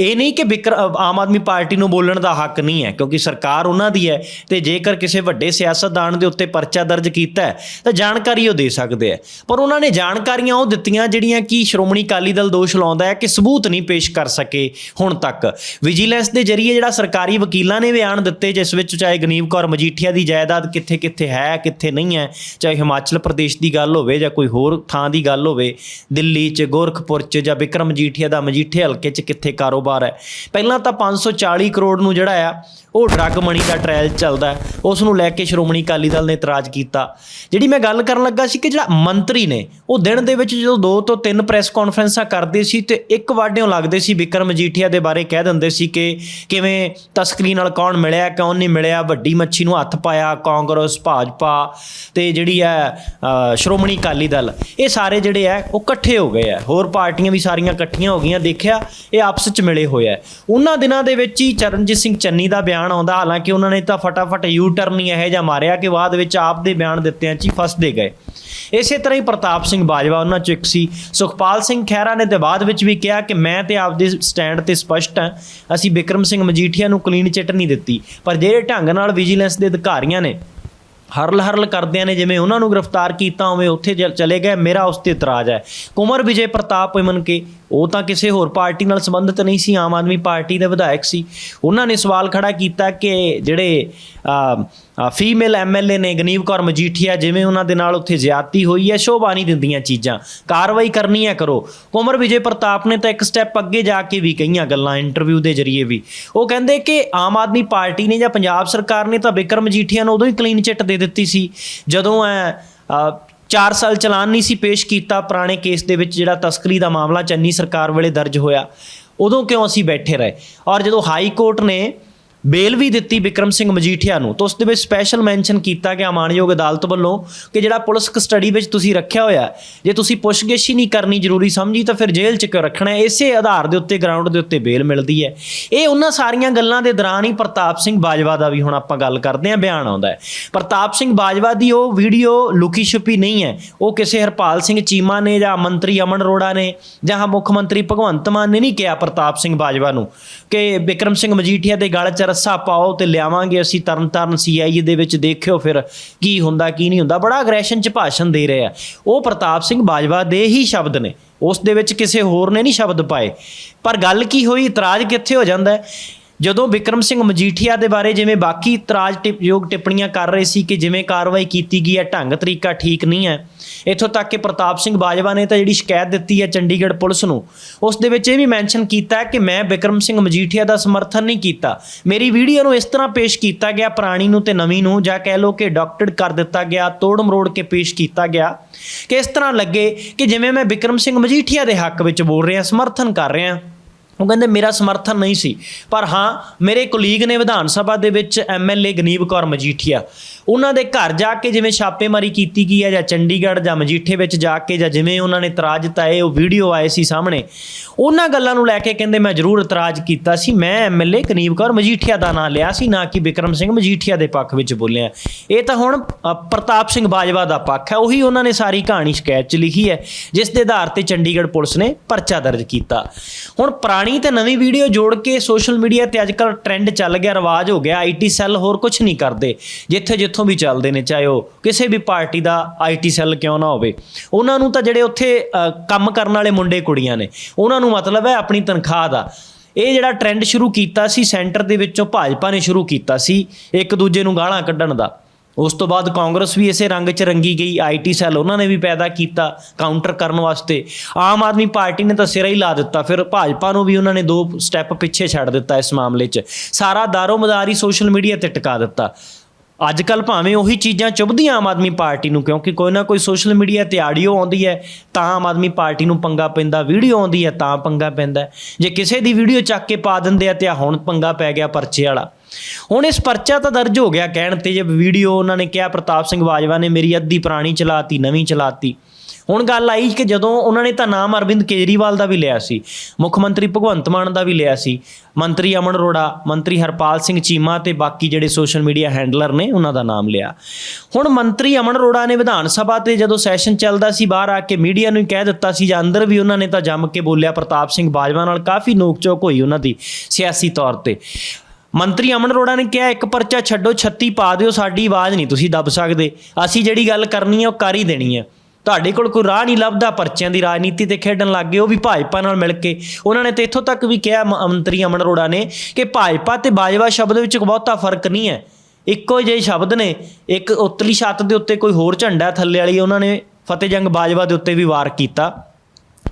ਇਹ ਨਹੀਂ ਕਿ ਵਿਕਰ ਆਮ ਆਦਮੀ ਪਾਰਟੀ ਨੂੰ ਬੋਲਣ ਦਾ ਹੱਕ ਨਹੀਂ ਹੈ, ਕਿਉਂਕਿ ਸਰਕਾਰ ਉਹਨਾਂ ਦੀ ਹੈ ਤੇ ਜੇਕਰ ਕਿਸੇ ਵੱਡੇ ਸਿਆਸਤਦਾਨ ਦੇ ਉੱਤੇ ਪਰਚਾ ਦਰਜ ਕੀਤਾ ਹੈ, ਤਾਂ ਜਾਣਕਾਰੀ ਉਹ ਦੇ ਸਕਦੇ ਆ ਪਰ ਉਹਨਾਂ ਨੇ ਜਾਣਕਾਰੀਆਂ ਉਹ ਦਿੱਤੀਆਂ ਜਿਹੜੀਆਂ ਕਿ ਸ਼੍ਰੋਮਣੀ ਅਕਾਲੀ ਦਲ ਦੋਸ਼ ਲਾਉਂਦਾ ਹੈ ਕਿ ਸਬੂਤ ਨਹੀਂ ਪੇਸ਼ ਕਰ ਸਕੇ ਹੁਣ ਤੱਕ। ਵਿਜੀਲੈਂਸ ਦੇ ਜ਼ਰੀਏ ਜਿਹੜਾ ਸਰਕਾਰੀ ਵਕੀਲਾਂ ਨੇ ਬਿਆਨ ਦਿੱਤੇ, ਜਿਸ ਵਿੱਚ ਚਾਹੇ ਗਨੀਵ ਕੌਰ ਮਜੀਠੀਆ ਦੀ ਜਾਇਦਾਦ ਕਿੱਥੇ ਕਿੱਥੇ ਹੈ, ਕਿੱਥੇ ਨਹੀਂ ਹੈ, ਚਾਹੇ ਹਿਮਾਚਲ ਪ੍ਰਦੇਸ਼ ਦੀ ਗੱਲ ਹੋਵੇ ਜਾਂ ਕੋਈ ਹੋਰ ਥਾਂ ਥਾਂ ਦੀ ਗੱਲ ਹੋਵੇ, ਦਿੱਲੀ 'ਚ, ਗੋਰਖਪੁਰ 'ਚ ਜਾਂ ਵਿਕਰਮ ਮਜੀਠੀਆ ਦਾ ਮਜੀਠੇ ਹਲਕੇ 'ਚ ਕਿੱਥੇ ਕਾਰੋਬਾਰ ਹੈ। ਪਹਿਲਾਂ ਤਾਂ 540 ਕਰੋੜ ਨੂੰ ਜਿਹੜਾ ਆ, ਉਹ ਡਰੱਗ ਮਣੀ ਦਾ ਟ੍ਰਾਇਲ ਚੱਲਦਾ ਉਸ ਨੂੰ ਲੈ ਕੇ ਸ਼੍ਰੋਮਣੀ ਅਕਾਲੀ ਦਲ ਨੇ ਇਤਰਾਜ਼ ਕੀਤਾ। ਜਿਹੜੀ ਮੈਂ ਗੱਲ ਕਰਨ ਲੱਗਾ ਸੀ ਕਿ ਜਿਹੜਾ ਮੰਤਰੀ ਨੇ, ਉਹ ਦਿਨ ਦੇ ਵਿੱਚ ਜਦੋਂ ਦੋ ਤੋਂ ਤਿੰਨ ਪ੍ਰੈਸ ਕਾਨਫਰੰਸਾਂ ਕਰਦੇ ਸੀ ਤੇ ਇੱਕ ਵਾਢਿਓਂ ਲੱਗਦੇ ਸੀ ਵਿਕਰਮ ਮਜੀਠੀਆ ਦੇ ਬਾਰੇ ਕਹਿ ਦਿੰਦੇ ਸੀ ਕਿ ਕਿਵੇਂ ਤਸਕਰੀ ਨਾਲ ਕੌਣ ਮਿਲਿਆ, ਕੌਣ ਨਹੀਂ ਮਿਲਿਆ, ਵੱਡੀ ਮੱਛੀ ਨੂੰ ਹੱਥ ਪਾਇਆ, ਕਾਂਗਰਸ, ਭਾਜਪਾ ਤੇ ਜਿਹੜੀ ਹੈ ਸ਼੍ਰੋਮਣੀ ਅਕਾਲੀ ਦਲ। ਇਹ ਸਾਰੇ ਜਿਹੜੇ ਆ, ਉਹ ਇਕੱਠੇ ਹੋ ਗਏ ਆ। ਹੋਰ ਪਾਰਟੀਆਂ ਵੀ ਸਾਰੀਆਂ ਇਕੱਠੀਆਂ ਹੋ ਗਈਆਂ। ਦੇਖਿਆ, ਇਹ ਆਪਸ ਵਿੱਚ ਮਿਲੇ ਹੋਏ ਆ। ਉਹਨਾਂ ਦਿਨਾਂ ਦੇ ਵਿੱਚ ਹੀ ਚਰਨਜੀਤ ਸਿੰਘ ਚੰਨੀ ਦਾ ਬਿਆਨ ਆਉਂਦਾ। ਹਾਲਾਂਕਿ ਉਹਨਾਂ ਨੇ ਤਾਂ ਫਟਾਫਟ ਯੂ ਟਰਨ ਹੀ ਇਹੋ ਜਿਹਾ ਮਾਰਿਆ ਕਿ ਬਾਅਦ ਵਿੱਚ ਆਪ ਦੇ ਬਿਆਨ ਦਿੱਤਿਆਂ 'ਚ ਹੀ ਫਸਦੇ ਗਏ। ਇਸੇ ਤਰ੍ਹਾਂ ਹੀ ਪ੍ਰਤਾਪ ਸਿੰਘ ਬਾਜਵਾ ਉਹਨਾਂ ਚੋਂ ਇੱਕ ਸੀ। ਸੁਖਪਾਲ ਸਿੰਘ ਖਹਿਰਾ ਨੇ ਤੇ ਬਾਅਦ ਵਿੱਚ ਵੀ ਕਿਹਾ ਕਿ ਮੈਂ ਤੇ ਆਪਦੇ ਸਟੈਂਡ ਤੇ ਸਪਸ਼ਟ ਹਾਂ ਅਸੀਂ ਬਿਕਰਮ ਸਿੰਘ ਮਜੀਠੀਆ ਨੂੰ ਕਲੀਨ ਚਿੱਟ ਨਹੀਂ ਦਿੱਤੀ। ਪਰ ਜਿਹੜੇ ਢੰਗ ਨਾਲ ਵਿਜੀਲੈਂਸ ਦੇ ਅਧਿਕਾਰੀਆਂ ਨੇ ਹਰਲ ਹਰਲ ਕਰਦਿਆਂ ਨੇ ਜਿਵੇਂ ਉਹਨਾਂ ਨੂੰ ਗ੍ਰਿਫਤਾਰ ਕੀਤਾ, ਉਵੇਂ ਉੱਥੇ ਚ- ਚਲੇ ਗਏ, ਮੇਰਾ ਉਸ ਤੇ ਇਤਰਾਜ਼ ਹੈ। ਕੁਮਰ ਵਿਜੇ ਪ੍ਰਤਾਪ ਇਮਨ ਕੇ, ਉਹ ਤਾਂ ਕਿਸੇ ਹੋਰ ਪਾਰਟੀ ਨਾਲ ਸੰਬੰਧਿਤ ਨਹੀਂ ਸੀ, ਆਮ ਆਦਮੀ ਪਾਰਟੀ ਦੇ ਵਿਧਾਇਕ ਸੀ। ਉਹਨਾਂ ਨੇ ਸਵਾਲ ਖੜਾ ਕੀਤਾ ਕਿ ਜਿਹੜੇ ਫੀਮੇਲ ਐਮਐਲਏ ਨੇ ਗਨੀਵ ਕੌਰ ਮਜੀਠੀਆ ਜਿਵੇਂ ਉਹਨਾਂ ਦੇ ਨਾਲ ਉੱਥੇ ਜ਼ਿਆਦਤੀ ਹੋਈ ਹੈ ਸ਼ੋਭਾ ਨਹੀਂ ਦਿੰਦੀਆਂ ਚੀਜ਼ਾਂ। ਕਾਰਵਾਈ ਕਰਨੀ ਹੈ ਕਰੋ। ਕੁਮਰ ਵਿਜੇ ਪ੍ਰਤਾਪ ਨੇ ਤਾਂ ਇੱਕ ਸਟੈਪ ਅੱਗੇ ਜਾ ਕੇ ਵੀ ਕਹੀਆਂ ਗੱਲਾਂ ਇੰਟਰਵਿਊ ਦੇ ਜ਼ਰੀਏ ਵੀ। ਉਹ ਕਹਿੰਦੇ ਕਿ ਆਮ ਆਦਮੀ ਪਾਰਟੀ ਨੇ ਜਾਂ ਪੰਜਾਬ ਸਰਕਾਰ ਨੇ ਤਾਂ ਬਿਕਰਮ ਮਜੀਠੀਆ ਨੂੰ ਉਦੋਂ ਹੀ ਕਲੀਨ ਚਿੱਟ ਦੇ ਦਿੱਤੀ ਸੀ, ਜਦੋਂ ਐ 4 ਸਾਲ ਚਲਾਨ ਨਹੀਂ ਸੀ ਪੇਸ਼ ਕੀਤਾ, ਪੁਰਾਣੇ ਕੇਸ ਦੇ ਵਿੱਚ ਜਿਹੜਾ ਤਸਕਰੀ ਦਾ ਮਾਮਲਾ ਚੰਨੀ ਸਰਕਾਰ ਵੇਲੇ ਦਰਜ ਹੋਇਆ। ਉਦੋਂ ਕਿਉਂ ਅਸੀਂ ਬੈਠੇ ਰਹੇ? ਔਰ ਜਦੋਂ ਹਾਈ ਕੋਰਟ ਨੇ ਬੇਲ ਵੀ ਦਿੱਤੀ ਵਿਕਰਮ ਸਿੰਘ ਮਜੀਠੀਆ ਨੂੰ, ਤਾਂ ਉਸ ਦੇ ਵਿੱਚ ਸਪੈਸ਼ਲ ਮੈਂਸ਼ਨ ਕੀਤਾ ਗਿਆ ਮਾਨਯੋਗ ਅਦਾਲਤ ਵੱਲੋਂ ਕਿ ਜਿਹੜਾ ਪੁਲਿਸ ਕਸਟਡੀ ਵਿੱਚ ਤੁਸੀਂ ਰੱਖਿਆ ਹੋਇਆ ਜੇ ਤੁਸੀਂ ਪੁੱਛਗਿੱਛ ਹੀ ਨਹੀਂ ਕਰਨੀ ਜ਼ਰੂਰੀ ਸਮਝੀ, ਤਾਂ ਫਿਰ ਜੇਲ੍ਹ 'ਚ ਕਿਉਂ ਰੱਖਣਾ ਹੈ? ਇਸੇ ਆਧਾਰ ਦੇ ਉੱਤੇ ਗਰਾਊਂਡ ਦੇ ਉੱਤੇ ਬੇਲ ਮਿਲਦੀ ਹੈ। ਇਹ ਉਹਨਾਂ ਸਾਰੀਆਂ ਗੱਲਾਂ ਦੇ ਦੌਰਾਨ ਹੀ ਪ੍ਰਤਾਪ ਸਿੰਘ ਬਾਜਵਾ ਦਾ ਵੀ ਹੁਣ ਆਪਾਂ ਗੱਲ ਕਰਦੇ ਹਾਂ, ਬਿਆਨ ਆਉਂਦਾ ਹੈ। ਪ੍ਰਤਾਪ ਸਿੰਘ ਬਾਜਵਾ ਦੀ ਉਹ ਵੀਡੀਓ ਲੁਕੀ ਛੁਪੀ ਨਹੀਂ ਹੈ। ਉਹ ਕਿਸੇ ਹਰਪਾਲ ਸਿੰਘ ਚੀਮਾ ਨੇ ਜਾਂ ਮੰਤਰੀ ਅਮਨ ਅਰੋੜਾ ਨੇ ਜਾਂ ਮੁੱਖ ਮੰਤਰੀ ਭਗਵੰਤ ਮਾਨ ਨੇ ਨਹੀਂ ਕਿਹਾ ਪ੍ਰਤਾਪ ਸਿੰਘ ਬਾਜਵਾ ਨੂੰ ਕਿ ਬਿਕਰਮ ਸਿੰਘ ਮਜੀਠੀਆ ਦੇ ਗਲ 'ਚ ਰੱਸਾ ਪਾਓ ਤੇ ਲਿਆਵਾਂਗੇ। ਅਸੀਂ ਤਰਨਤਾਰਨ ਸੀਆਈਏ ਦੇ ਵਿੱਚ ਦੇਖਿਓ ਫਿਰ ਕੀ ਹੁੰਦਾ, ਕੀ ਨਹੀਂ ਹੁੰਦਾ। ਬੜਾ ਅਗਰੈਸ਼ਨ 'ਚ ਭਾਸ਼ਣ ਦੇ ਰਹੇ। ਆ ਉਹ ਪ੍ਰਤਾਪ ਸਿੰਘ ਬਾਜਵਾ ਦੇ ਹੀ ਸ਼ਬਦ ਨੇ। ਉਸ ਦੇ ਵਿੱਚ ਕਿਸੇ ਹੋਰ ਨੇ ਨਹੀਂ ਸ਼ਬਦ ਪਾਏ। ਪਰ ਗੱਲ ਕੀ ਹੋਈ? ਇਤਰਾਜ਼ ਕਿੱਥੇ ਹੋ ਜਾਂਦਾ ਹੈ? ਜਦੋਂ ਵਿਕਰਮ ਸਿੰਘ ਮਜੀਠੀਆ ਦੇ ਬਾਰੇ ਜਿਵੇਂ ਬਾਕੀ ਇਤਰਾਜ਼ ਟਿਪਯੋਗ ਟਿੱਪਣੀਆਂ ਕਰ ਰਹੇ ਸੀ ਕਿ ਜਿਵੇਂ ਕਾਰਵਾਈ ਕੀਤੀ ਗਈ ਹੈ, ਢੰਗ ਤਰੀਕਾ ਠੀਕ ਨਹੀਂ ਹੈ, ਇੱਥੋਂ ਤੱਕ ਕਿ ਪ੍ਰਤਾਪ ਸਿੰਘ ਬਾਜਵਾ ਨੇ ਤਾਂ ਜਿਹੜੀ ਸ਼ਿਕਾਇਤ ਦਿੱਤੀ ਹੈ ਚੰਡੀਗੜ੍ਹ ਪੁਲਿਸ ਨੂੰ, ਉਸ ਦੇ ਵਿੱਚ ਇਹ ਵੀ ਮੈਂਸ਼ਨ ਕੀਤਾ ਕਿ ਮੈਂ ਵਿਕਰਮ ਸਿੰਘ ਮਜੀਠੀਆ ਦਾ ਸਮਰਥਨ ਨਹੀਂ ਕੀਤਾ। ਮੇਰੀ ਵੀਡੀਓ ਨੂੰ ਇਸ ਤਰ੍ਹਾਂ ਪੇਸ਼ ਕੀਤਾ ਗਿਆ, ਪੁਰਾਣੀ ਨੂੰ ਤੇ ਨਵੀਂ ਨੂੰ, ਜਾਂ ਕਹਿ ਲਓ ਕਿ ਡਾਕਟਰ ਕਰ ਦਿੱਤਾ ਗਿਆ, ਤੋੜ ਮਰੋੜ ਕੇ ਪੇਸ਼ ਕੀਤਾ ਗਿਆ, ਕਿ ਇਸ ਤਰ੍ਹਾਂ ਲੱਗੇ ਕਿ ਜਿਵੇਂ ਮੈਂ ਵਿਕਰਮ ਸਿੰਘ ਮਜੀਠੀਆ ਦੇ ਹੱਕ ਵਿੱਚ ਬੋਲ ਰਿਹਾ, ਸਮਰਥਨ ਕਰ ਰਿਹਾ। ਉਹ ਕਹਿੰਦੇ ਮੇਰਾ ਸਮਰਥਨ ਨਹੀਂ ਸੀ। ਪਰ ਹਾਂ, ਮੇਰੇ ਕੁਲੀਗ ਨੇ ਵਿਧਾਨ ਸਭਾ ਦੇ ਵਿੱਚ ਐਮਐਲਏ ਗਨੀਬ ਕੌਰ ਮਜੀਠੀਆ। ਉਹਨਾਂ ਦੇ ਘਰ ਜਾ ਕੇ ਜਿਵੇਂ ਛਾਪੇਮਾਰੀ ਕੀਤੀ ਗਈ ਹੈ ਜਾਂ ਚੰਡੀਗੜ੍ਹ ਜਾਂ ਮਜੀਠੇ ਵਿੱਚ ਜਾ ਕੇ ਜਾਂ ਜਿਵੇਂ ਉਹਨਾਂ ਨੇ ਇਤਰਾਜ਼ ਦਿੱਤਾ ਉਹ ਵੀਡੀਓ ਆਏ ਸੀ ਸਾਹਮਣੇ। ਉਹਨਾਂ ਗੱਲਾਂ ਨੂੰ ਲੈ ਕੇ ਕਹਿੰਦੇ ਮੈਂ ਜ਼ਰੂਰ ਇਤਰਾਜ਼ ਕੀਤਾ ਸੀ। ਮੈਂ ਐਮਐਲਏ ਗਨੀਬ ਕੌਰ ਮਜੀਠੀਆ ਦਾ ਨਾਂ ਲਿਆ ਸੀ, ਨਾ ਕਿ ਵਿਕਰਮ ਸਿੰਘ ਮਜੀਠੀਆ ਦੇ ਪੱਖ ਵਿੱਚ ਬੋਲਿਆ। ਇਹ ਤਾਂ ਹੁਣ ਪ੍ਰਤਾਪ ਸਿੰਘ ਬਾਜਵਾ ਦਾ ਪੱਖ ਹੈ, ਉਹੀ ਉਹਨਾਂ ਨੇ ਸਾਰੀ ਕਹਾਣੀ ਸ਼ਿਕਾਇਤ 'ਚ ਲਿਖੀ ਹੈ, ਜਿਸ ਦੇ ਆਧਾਰ ਤੇ ਚੰਡੀਗੜ੍ਹ ਪੁਲਿਸ ਨੇ ਪਰਚਾ ਦਰਜ ਕੀਤਾ। ਹੁਣ ਪੁਰਾਣੀ ਤੇ ਨਵੀਂ ਵੀਡੀਓ ਜੋੜ ਕੇ ਸੋਸ਼ਲ ਮੀਡੀਆ ਤੇ ਅੱਜਕੱਲ ਟ੍ਰੈਂਡ ਚੱਲ ਗਿਆ, ਰਿਵਾਜ ਹੋ ਗਿਆ ਆਈਟੀ ਸੈੱਲ ਹੋਰ ਕੁਝ ਨਹੀਂ ਕਰਦੇ ਜਿੱਥੇ ਜਿੱਥੋਂ ਵੀ ਚੱਲਦੇ ਨੇ, ਚਾਹੇ ਉਹ ਕਿਸੇ ਵੀ ਪਾਰਟੀ ਦਾ ਆਈਟੀ ਸੈੱਲ ਕਿਉਂ ਨਾ ਹੋਵੇ। ਉਹਨਾਂ ਨੂੰ ਤਾਂ ਜਿਹੜੇ ਉੱਥੇ ਕੰਮ ਕਰਨ ਵਾਲੇ ਮੁੰਡੇ ਕੁੜੀਆਂ ਨੇ, ਉਹਨਾਂ ਨੂੰ ਮਤਲਬ ਹੈ ਆਪਣੀ ਤਨਖਾਹ ਦਾ। ਇਹ ਜਿਹੜਾ ਟ੍ਰੈਂਡ ਸ਼ੁਰੂ ਕੀਤਾ ਸੀ ਸੈਂਟਰ ਦੇ ਵਿੱਚੋਂ ਭਾਜਪਾ ਨੇ ਸ਼ੁਰੂ ਕੀਤਾ ਸੀ, ਇੱਕ ਦੂਜੇ ਨੂੰ ਗਾਲਾਂ ਕੱਢਣ ਦਾ। ਉਸ ਤੋਂ ਬਾਅਦ ਕਾਂਗਰਸ ਵੀ ਇਸੇ ਰੰਗ 'ਚ ਰੰਗੀ ਗਈ ਆਈਟੀ ਸੈੱਲ ਉਹਨਾਂ ਨੇ ਵੀ ਪੈਦਾ ਕੀਤਾ ਕਾਊਂਟਰ ਕਰਨ ਵਾਸਤੇ। ਆਮ ਆਦਮੀ ਪਾਰਟੀ ਨੇ ਤਾਂ ਸਿਰਾ ਹੀ ਲਾ ਦਿੱਤਾ, ਫਿਰ ਭਾਜਪਾ ਨੂੰ ਵੀ ਉਹਨਾਂ ਨੇ ਦੋ ਸਟੈਪ ਪਿੱਛੇ ਛੱਡ ਦਿੱਤਾ ਇਸ ਮਾਮਲੇ 'ਚ। ਸਾਰਾ ਦਾਰੋ-ਮਦਾਰੀ ਸੋਸ਼ਲ ਮੀਡੀਆ ਤੇ ਟਿਕਾ ਦਿੱਤਾ। ਅੱਜ ਕੱਲ ਭਾਵੇਂ ਉਹੀ ਚੀਜ਼ਾਂ ਚੁੱਭਦੀਆਂ ਆਮ ਆਦਮੀ ਪਾਰਟੀ ਨੂੰ, ਕਿਉਂਕਿ ਕੋਈ ਨਾ ਕੋਈ ਸੋਸ਼ਲ ਮੀਡੀਆ ਤੇ ਆਡੀਓ ਆਉਂਦੀ ਹੈ, ਤਾਂ ਆਮ ਆਦਮੀ ਪਾਰਟੀ ਨੂੰ ਪੰਗਾ ਪੈਂਦਾ ਵੀਡੀਓ ਆਉਂਦੀ ਹੈ, ਤਾਂ ਪੰਗਾ ਪੈਂਦਾ ਜੇ ਕਿਸੇ ਦੀ ਵੀਡੀਓ ਚੱਕ ਕੇ ਪਾ ਦਿੰਦੇ ਆ ਤੇ ਆ ਹੁਣ ਪੰਗਾ ਪੈ ਗਿਆ ਪਰਚੇ ਵਾਲਾ। ਹੁਣ ਇਸ ਪਰਚਾ ਤਾਂ ਦਰਜ ਹੋ ਗਿਆ ਕਹਿਣ ਤੇ, ਜੇ ਵੀਡੀਓ ਉਹਨਾਂ ਨੇ ਕਿਹਾ, ਪ੍ਰਤਾਪ ਸਿੰਘ ਬਾਜਵਾ ਨੇ ਮੇਰੀ ਅੱਧੀ ਪੁਰਾਣੀ ਚਲਾਤੀ, ਨਵੀਂ ਚਲਾਤੀ। ਹੁਣ ਗੱਲ ਆਈ ਕਿ ਜਦੋਂ ਉਹਨਾਂ ਨੇ ਤਾਂ ਨਾਮ ਅਰਵਿੰਦ ਕੇਜਰੀਵਾਲ ਦਾ ਵੀ ਲਿਆ ਸੀ, ਮੁੱਖ ਮੰਤਰੀ ਭਗਵੰਤ ਮਾਨ ਦਾ ਵੀ ਲਿਆ ਸੀ, ਮੰਤਰੀ ਅਮਨ ਅਰੋੜਾ, ਮੰਤਰੀ ਹਰਪਾਲ ਸਿੰਘ ਚੀਮਾ ਤੇ ਬਾਕੀ ਜਿਹੜੇ ਸੋਸ਼ਲ ਮੀਡੀਆ ਹੈਂਡਲਰ ਨੇ ਉਹਨਾਂ ਦਾ ਨਾਮ ਲਿਆ। ਹੁਣ ਮੰਤਰੀ ਅਮਨ ਅਰੋੜਾ ਨੇ ਵਿਧਾਨ ਸਭਾ ਤੇ ਜਦੋਂ ਸੈਸ਼ਨ ਚੱਲਦਾ ਸੀ, ਬਾਹਰ ਆ ਕੇ ਮੀਡੀਆ ਨੂੰ ਕਹਿ ਦਿੱਤਾ ਸੀ, ਜਾਂ ਅੰਦਰ ਵੀ ਉਹਨਾਂ ਨੇ ਤਾਂ ਜੰਮ ਕੇ ਬੋਲਿਆ, ਪ੍ਰਤਾਪ ਸਿੰਘ ਬਾਜਵਾ ਨਾਲ ਕਾਫੀ ਨੋਕ-ਝੋਕ ਹੋਈ ਉਹਨਾਂ ਦੀ ਸਿਆਸੀ ਤੌਰ ਤੇ। ਮੰਤਰੀ ਅਮਨ ਅਰੋੜਾ ਨੇ ਕਿਹਾ, ਇੱਕ ਪਰਚਾ ਛੱਡੋ 36 ਪਾ ਦਿਓ, ਸਾਡੀ ਆਵਾਜ਼ ਨਹੀਂ ਤੁਸੀਂ ਦੱਬ ਸਕਦੇ। ਅਸੀਂ ਜਿਹੜੀ ਗੱਲ ਕਰਨੀ ਹੈ ਉਹ ਕਰ ਹੀ ਦੇਣੀ ਹੈ ਤੁਹਾਡੇ ਕੋਲ ਕੋਈ ਰਾਹ ਨਹੀਂ ਲੱਭਦਾ, ਪਰਚਿਆਂ ਦੀ ਰਾਜਨੀਤੀ ਤੇ ਖੇਡਣ ਲੱਗ ਗਏ, ਉਹ ਵੀ ਭਾਜਪਾ ਨਾਲ ਮਿਲ ਕੇ। ਉਹਨਾਂ ਨੇ ਤੇ ਇੱਥੋਂ ਤੱਕ ਵੀ ਕਿਹਾ, ਮ- ਮੰਤਰੀ ਅਮਨ ਅਰੋੜਾ ਨੇ, ਕਿ ਭਾਜਪਾ ਤੇ ਬਾਜਵਾ ਸ਼ਬਦ ਵਿੱਚ ਬਹੁਤਾ ਫ਼ਰਕ ਨਹੀਂ ਹੈ। ਇੱਕੋ ਜਿਹੇ ਸ਼ਬਦ ਨੇ, ਇੱਕ ਉਤਲੀ ਛੱਤ ਦੇ ਉੱਤੇ ਕੋਈ ਹੋਰ ਝੰਡਾ ਥੱਲੇ ਵਾਲੀ, ਉਹਨਾਂ ਨੇ ਫਤਿਹ ਜੰਗ ਬਾਜਵਾ ਦੇ ਉੱਤੇ ਵੀ ਵਾਰ ਕੀਤਾ।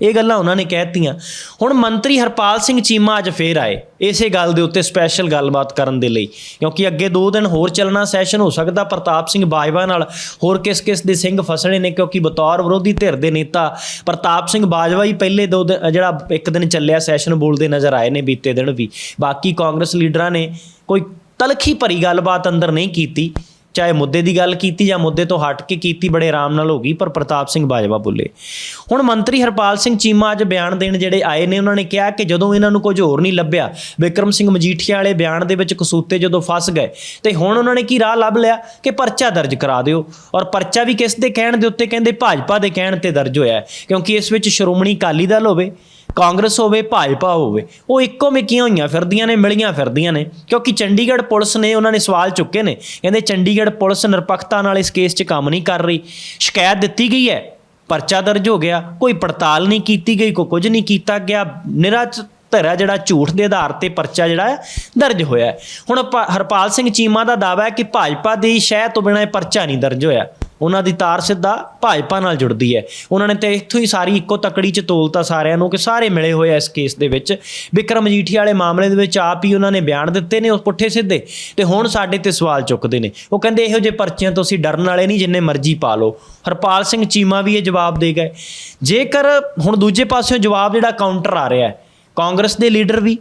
ਇਹ ਗੱਲਾਂ ਉਹਨਾਂ ਨੇ ਕਹਿਤੀਆਂ। ਹੁਣ ਮੰਤਰੀ ਹਰਪਾਲ ਸਿੰਘ ਚੀਮਾ ਅੱਜ ਫੇਰ ਆਏ ਇਸੇ ਗੱਲ ਦੇ ਉੱਤੇ ਸਪੈਸ਼ਲ ਗੱਲਬਾਤ ਕਰਨ ਦੇ ਲਈ, ਕਿਉਂਕਿ ਅੱਗੇ 2 ਦਿਨ ਹੋਰ ਚੱਲਣਾ ਸੈਸ਼ਨ ਹੋ ਸਕਦਾ, ਪ੍ਰਤਾਪ ਸਿੰਘ ਬਾਜਵਾ ਨਾਲ ਹੋਰ ਕਿਸ ਕਿਸ ਦੇ ਸਿੰਘ ਫਸਣੇ ਨੇ, ਕਿਉਂਕਿ ਬਤੌਰ ਵਿਰੋਧੀ ਧਿਰ ਦੇ ਨੇਤਾ ਪ੍ਰਤਾਪ ਸਿੰਘ ਬਾਜਵਾ ਹੀ ਪਹਿਲੇ ਦੋ ਦਿਨ ਜਿਹੜਾ ਇੱਕ ਦਿਨ ਚੱਲਿਆ ਸੈਸ਼ਨ ਬੋਲਦੇ ਨਜ਼ਰ ਆਏ ਨੇ ਬੀਤੇ ਦਿਨ ਵੀ। ਬਾਕੀ ਕਾਂਗਰਸ ਲੀਡਰਾਂ ਨੇ ਕੋਈ ਤਲਖੀ ਭਰੀ ਗੱਲਬਾਤ ਅੰਦਰ ਨਹੀਂ ਕੀਤੀ। ਚਾਹੇ ਮੁੱਦੇ ਦੀ ਗੱਲ ਕੀਤੀ ਜਾਂ ਮੁੱਦੇ ਤੋਂ ਹਟ ਕੇ ਕੀਤੀ ਬੜੇ ਆਰਾਮ ਨਾਲ ਹੋ ਗਈ, ਪਰ ਪ੍ਰਤਾਪ ਸਿੰਘ ਬਾਜਵਾ ਬੋਲੇ। ਹੁਣ ਮੰਤਰੀ ਹਰਪਾਲ ਸਿੰਘ ਚੀਮਾ ਅੱਜ ਬਿਆਨ ਦੇਣ ਜਿਹੜੇ ਆਏ ਨੇ, ਉਹਨਾਂ ਨੇ ਕਿਹਾ ਕਿ ਜਦੋਂ ਇਹਨਾਂ ਨੂੰ ਕੁਝ ਹੋਰ ਨਹੀਂ ਲੱਭਿਆ, ਵਿਕਰਮ ਸਿੰਘ ਮਜੀਠੀਆ ਵਾਲੇ ਬਿਆਨ ਦੇ ਵਿੱਚ ਕਸੂਤੇ ਜਦੋਂ ਫਸ ਗਏ, ਤੇ ਹੁਣ ਉਹਨਾਂ ਨੇ ਕੀ ਰਾਹ ਲੱਭ ਲਿਆ? ਕਿ ਪਰਚਾ ਦਰਜ ਕਰਾ ਦਿਓ। ਔਰ ਪਰਚਾ ਵੀ ਕਿਸ ਦੇ ਕਹਿਣ ਦੇ ਉੱਤੇ ਕਹਿੰਦੇ ਭਾਜਪਾ ਦੇ ਕਹਿਣ ਤੇ ਦਰਜ ਹੋਇਆ ਕਿਉਂਕਿ ਇਸ ਵਿੱਚ ਸ਼੍ਰੋਮਣੀ ਅਕਾਲੀ ਦਲ ਹੋਵੇ ਕਾਂਗਰਸ ਹੋਵੇ, ਭਾਜਪਾ ਹੋਵੇ, ਉਹ ਇੱਕੋ ਮਿੱਕੀਆਂ ਹੋਈਆਂ ਫਿਰਦੀਆਂ ਨੇ, ਮਿਲੀਆਂ ਫਿਰਦੀਆਂ ਨੇ, ਕਿਉਂਕਿ ਚੰਡੀਗੜ੍ਹ ਪੁਲਿਸ ਨੇ ਉਹਨਾਂ ਨੇ ਸਵਾਲ ਚੁੱਕੇ ਨੇ, ਕਹਿੰਦੇ ਚੰਡੀਗੜ੍ਹ ਪੁਲਿਸ ਨਿਰਪੱਖਤਾ ਨਾਲ ਇਸ ਕੇਸ 'ਚ ਕੰਮ ਨਹੀਂ ਕਰ ਰਹੀ। ਸ਼ਿਕਾਇਤ ਦਿੱਤੀ ਗਈ ਹੈ, ਪਰਚਾ ਦਰਜ ਹੋ ਗਿਆ, ਕੋਈ ਪੜਤਾਲ ਨਹੀਂ ਕੀਤੀ ਗਈ ਕੋਈ ਕੁਝ ਨਹੀਂ ਕੀਤਾ ਗਿਆ ਨਿਰਾਚ ਧਰਾ ਜਿਹੜਾ ਝੂਠ ਦੇ ਆਧਾਰ ਤੇ ਪਰਚਾ ਜਿਹੜਾ ਦਰਜ ਹੋਇਆ ਹੁਣ ਪ- ਹਰਪਾਲ ਸਿੰਘ ਚੀਮਾ ਦਾ ਦਾਅਵਾ ਹੈ ਕਿ ਭਾਜਪਾ ਦੀ ਸ਼ਹਿ ਤੋਂ ਬਿਨਾਂ ਇਹ ਪਰਚਾ ਨਹੀਂ ਦਰਜ ਹੋਇਆ। ਉਹਨਾਂ ਦੀ ਤਾਰ ਸਿੱਧਾ ਭਾਜਪਾ ਨਾਲ ਜੁੜਦੀ ਹੈ। ਉਹਨਾਂ ਨੇ ਤੇ ਇੱਥੋਂ ਹੀ ਸਾਰੀ ਇੱਕੋ ਤਕੜੀ ਚ ਤੋਲਤਾ ਸਾਰਿਆਂ ਨੂੰ ਕਿ ਸਾਰੇ ਮਿਲੇ ਹੋਏ ਆ ਇਸ ਕੇਸ ਦੇ ਵਿੱਚ। ਵਿਕਰਮ ਮਜੀਠੀਆ ਵਾਲੇ ਮਾਮਲੇ ਦੇ ਵਿੱਚ ਆਪ ਹੀ ਉਹਨਾਂ ਨੇ ਬਿਆਨ ਦਿੱਤੇ ਨੇ ਉਸ ਪੁੱਠੇ ਸਿੱਧੇ। ਤੇ ਹੁਣ ਸਾਡੇ ਤੇ ਸਵਾਲ ਚੁੱਕਦੇ ਨੇ। ਉਹ ਕਹਿੰਦੇ ਇਹੋ ਜਿਹੇ ਪਰਚਿਆਂ ਤੋਂ ਅਸੀਂ ਡਰਨ ਵਾਲੇ ਨਹੀਂ, ਜਿੰਨੇ ਮਰਜ਼ੀ ਪਾ ਲਓ। ਹਰਪਾਲ ਸਿੰਘ ਚੀਮਾ ਵੀ ਇਹ ਜਵਾਬ ਦੇ ਗਏ। ਜੇਕਰ ਹੁਣ ਦੂਜੇ ਪਾਸਿਓਂ ਜਵਾਬ ਜਿਹੜਾ ਕਾਊਂਟਰ ਆ ਰਿਹਾ ਹੈ, ਕਾਂਗਰਸ ਦੇ ਲੀਡਰ ਵੀ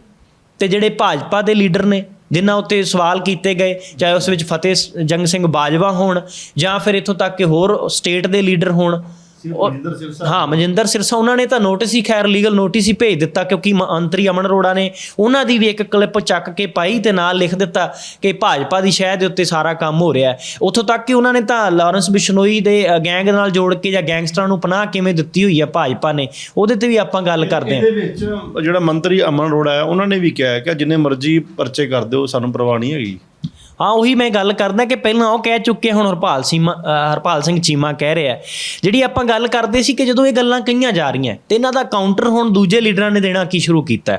ਤੇ ਜਿਹੜੇ ਭਾਜਪਾ ਦੇ ਲੀਡਰ ਨੇ ਜਿਨ੍ਹਾਂ ਉੱਤੇ ਸਵਾਲ ਕੀਤੇ ਗਏ, ਚਾਹੇ ਉਸ ਵਿੱਚ ਫਤਿਹ ਜੰਗ ਸਿੰਘ ਬਾਜਵਾ ਹੋਣ ਜਾਂ ਫਿਰ ਇੱਥੋਂ ਤੱਕ ਕਿ ਹੋਰ ਸਟੇਟ ਦੇ ਲੀਡਰ ਹੋਣ ਔਰ- ਹਾਂ ਮਨਜਿੰਦਰ ਸਿਰਸਾ ਉਹਨਾਂ ਨੇ ਤਾਂ ਨੋਟਿਸ ਹੀ ਖੈਰ ਲੀਗਲ ਨੋਟਿਸ ਹੀ ਭੇਜ ਦਿੱਤਾ ਕਿਉਂਕਿ ਮੰਤਰੀ ਅਮਨ ਅਰੋੜਾ ਨੇ ਉਹਨਾਂ ਦੀ ਵੀ ਇੱਕ ਕਲਿੱਪ ਚੱਕ ਕੇ ਪਾਈ ਤੇ ਨਾਲ ਲਿਖ ਦਿੱਤਾ ਕਿ ਭਾਜਪਾ ਦੀ ਸ਼ਹਿ ਦੇ ਉੱਤੇ ਸਾਰਾ ਕੰਮ ਹੋ ਰਿਹਾ ਹੈ। ਉੱਥੋਂ ਤੱਕ ਕਿ ਉਹਨਾਂ ਨੇ ਤਾਂ ਲਾਰੈਂਸ ਬਿਸ਼ਨੋਈ ਦੇ ਗੈਂਗ ਨਾਲ ਜੋੜ ਕੇ ਜਾਂ ਗੈਂਗਸਟਰਾਂ ਨੂੰ ਪਨਾਹ ਕਿਵੇਂ ਦਿੱਤੀ ਹੋਈ ਹੈ ਭਾਜਪਾ ਨੇ ਉਹਦੇ ਤੇ ਵੀ ਆਪਾਂ ਗੱਲ ਕਰਦੇ ਹਾਂ। ਇਹਦੇ ਵਿੱਚ ਜਿਹੜਾ ਮੰਤਰੀ ਅਮਨ ਅਰੋੜਾ ਹੈ ਉਹਨਾਂ ਨੇ ਵੀ ਕਿਹਾ ਹੈ ਕਿ ਜਿੰਨੇ ਮਰਜ਼ੀ ਪਰਚੇ ਕਰ ਦਿਓ ਸਾਨੂੰ ਪਰਵਾਹ ਨਹੀਂ ਹੈਗੀ। ਹਾਂ, ਉਹੀ ਮੈਂ ਗੱਲ ਕਰਦਾ ਕਿ ਪਹਿਲਾਂ ਉਹ ਕਹਿ ਚੁੱਕੇ ਹੁਣ ਹਰਪਾਲ ਸੀਮਾ ਹਰਪਾਲ ਸਿੰਘ ਚੀਮਾ ਕਹਿ ਰਿਹਾ ਜਿਹੜੀ ਆਪਾਂ ਗੱਲ ਕਰਦੇ ਸੀ ਕਿ ਜਦੋਂ ਇਹ ਗੱਲਾਂ ਕਹੀਆਂ ਜਾ ਰਹੀਆਂ ਤੇ ਇਹਨਾਂ ਦਾ ਕਾਊਂਟਰ ਹੁਣ ਦੂਜੇ ਲੀਡਰਾਂ ਨੇ ਦੇਣਾ ਕੀ ਸ਼ੁਰੂ ਕੀਤਾ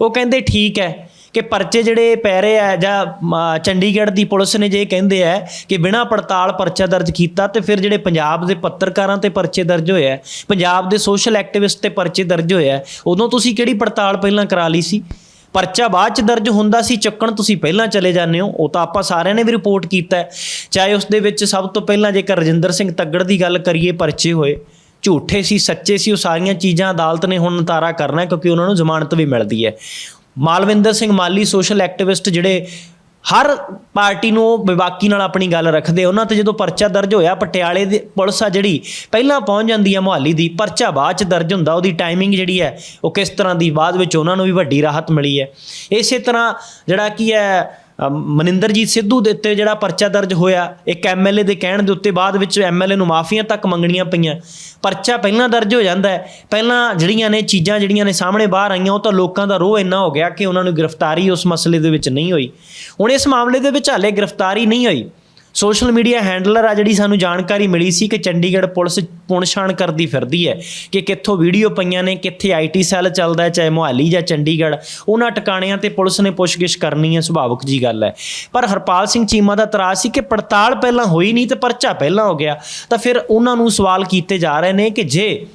ਉਹ ਕਹਿੰਦੇ ਠੀਕ ਹੈ ਕਿ ਪਰਚੇ ਜਿਹੜੇ ਪੈ ਰਹੇ ਆ ਜਾਂ ਚੰਡੀਗੜ੍ਹ ਦੀ ਪੁਲਿਸ ਨੇ ਜੇ ਕਹਿੰਦੇ ਆ ਕਿ ਬਿਨਾਂ ਪੜਤਾਲ ਪਰਚਾ ਦਰਜ ਕੀਤਾ ਤੇ ਫਿਰ ਜਿਹੜੇ ਪੰਜਾਬ ਦੇ ਪੱਤਰਕਾਰਾਂ ਤੇ ਪਰਚੇ ਦਰਜ ਹੋਏ ਆ, ਪੰਜਾਬ ਦੇ ਸੋਸ਼ਲ ਐਕਟਿਵਿਸਟ ਤੇ ਪਰਚੇ ਦਰਜ ਹੋਏ ਆ, ਉਦੋਂ ਤੁਸੀਂ ਕਿਹੜੀ ਪੜਤਾਲ ਪਹਿਲਾਂ ਕਰਾ ਲਈ ਸੀ? ਪਰਚਾ ਬਾਅਦ ਚ ਦਰਜ ਹੁੰਦਾ ਸੀ, ਚੱਕਣ ਤੁਸੀਂ ਪਹਿਲਾਂ ਚਲੇ ਜਾਂਦੇ ਹੋ, ਉਹ ਤਾਂ ਆਪਾਂ ਸਾਰਿਆਂ ਨੇ ਵੀ ਰਿਪੋਰਟ ਕੀਤਾ ਚਾਹੇ ਉਸ ਦੇ ਵਿੱਚ ਸਭ ਤੋਂ ਪਹਿਲਾਂ ਜੇਕਰ ਰਜਿੰਦਰ ਸਿੰਘ ਤੱਗੜ ਦੀ ਗੱਲ ਕਰੀਏ ਪਰਚੇ ਹੋਏ, ਝੂਠੇ ਸੀ, ਸੱਚੇ ਸੀ, ਉਹ ਸਾਰੀਆਂ ਚੀਜ਼ਾਂ ਅਦਾਲਤ ਨੇ ਹੁਣ ਨਤਾਰਾ ਕਰਨਾ ਕਿਉਂਕਿ ਉਹਨਾਂ ਨੂੰ ਜ਼ਮਾਨਤ ਵੀ ਮਿਲਦੀ ਹੈ। ਮਾਲਵਿੰਦਰ ਸਿੰਘ ਮਾਲੀ ਸੋਸ਼ਲ ਐਕਟਿਵਿਸਟ ਜਿਹੜੇ ਹਰ ਪਾਰਟੀ ਨੂੰ ਉਹ ਬੇਬਾਕੀ ਨਾਲ ਆਪਣੀ ਗੱਲ ਰੱਖਦੇ ਉਹਨਾਂ ਤੇ ਜਦੋਂ ਪਰਚਾ ਦਰਜ ਹੋਇਆ, ਪਟਿਆਲੇ ਦੀ ਪੁਲਿਸ ਆ ਜਿਹੜੀ, ਪਹਿਲਾਂ ਪਹੁੰਚ ਜਾਂਦੀ ਹੈ ਮੁਹਾਲੀ ਦੀ, ਪਰਚਾ ਬਾਅਦ ਚ ਦਰਜ ਹੁੰਦਾ, ਉਹਦੀ ਟਾਈਮਿੰਗ ਜਿਹੜੀ ਹੈ, ਉਹ ਕਿਸ ਤਰ੍ਹਾਂ ਦੀ, ਬਾਅਦ ਵਿੱਚ ਉਹਨਾਂ ਨੂੰ ਵੀ ਵੱਡੀ ਰਾਹਤ ਮਿਲੀ ਹੈ। ਇਸੇ ਤਰ੍ਹਾਂ ਜਿਹੜਾ ਕੀ ਹੈ ਮਨਿੰਦਰਜੀਤ ਸਿੱਧੂ ਦੇ ਉੱਤੇ ਜਿਹੜਾ ਪਰਚਾ ਦਰਜ ਹੋਇਆ, ਇੱਕ ਐਮਐਲਏ ਦੇ ਕਹਿਣ ਦੇ ਉੱਤੇ ਬਾਅਦ ਵਿੱਚ ਐਮਐਲਏ ਨੂੰ ਮਾਫੀਆਂ ਤੱਕ ਮੰਗਣੀਆਂ ਪਈਆਂ। ਪਰਚਾ ਪਹਿਲਾਂ ਦਰਜ ਹੋ ਜਾਂਦਾ ਹੈ। ਪਹਿਲਾਂ ਜਿਹੜੀਆਂ ਨੇ ਚੀਜ਼ਾਂ ਜਿਹੜੀਆਂ ਨੇ ਸਾਹਮਣੇ ਬਾਹਰ ਆਈਆਂ, ਉਹ ਤਾਂ ਲੋਕਾਂ ਦਾ ਰੋਹ ਇੰਨਾ ਹੋ ਗਿਆ ਕਿ ਉਹਨਾਂ ਨੂੰ ਗ੍ਰਿਫਤਾਰੀ ਉਸ ਮਸਲੇ ਦੇ ਵਿੱਚ ਨਹੀਂ ਹੋਈ। ਹੁਣ ਇਸ ਮਾਮਲੇ ਦੇ ਵਿੱਚ ਹਾਲੇ ਗ੍ਰਿਫਤਾਰੀ ਨਹੀਂ ਹੋਈ। ਸੋਸ਼ਲ ਮੀਡੀਆ ਹੈਂਡਲਰ ਆ ਜਿਹੜੀ ਸਾਨੂੰ ਜਾਣਕਾਰੀ ਮਿਲੀ ਸੀ ਕਿ ਚੰਡੀਗੜ੍ਹ ਪੁਲਿਸ ਪੁਣਛਾਣ ਕਰਦੀ ਫਿਰਦੀ ਹੈ ਕਿ ਕਿੱਥੋਂ ਵੀਡੀਓ ਪਈਆਂ ਨੇ, ਕਿੱਥੇ ਆਈਟੀ ਸੈੱਲ ਚੱਲਦਾ ਹੈ, ਚਾਹੇ ਮੁਹਾਲੀ ਜਾਂ ਚੰਡੀਗੜ੍ਹ। ਉਹਨਾਂ ਟਿਕਾਣਿਆਂ ਤੇ ਪੁਲਿਸ ਨੇ ਪੁੱਛਗਿੱਛ ਕਰਨੀ ਹੈ, ਸੁਭਾਵਿਕ ਜੀ ਗੱਲ ਹੈ। ਪਰ ਹਰਪਾਲ ਸਿੰਘ ਚੀਮਾ ਦਾ ਤਰਾਸ ਸੀ ਕਿ ਪੜਤਾਲ ਪਹਿਲਾਂ ਹੋਈ ਨਹੀਂ ਤੇ ਪਰਚਾ ਪਹਿਲਾਂ ਹੋ ਗਿਆ। ਤਾਂ ਫਿਰ ਉਹਨਾਂ ਨੂੰ ਸਵਾਲ ਕੀਤੇ ਜਾ ਰਹੇ ਨੇ ਕਿ ਜੇ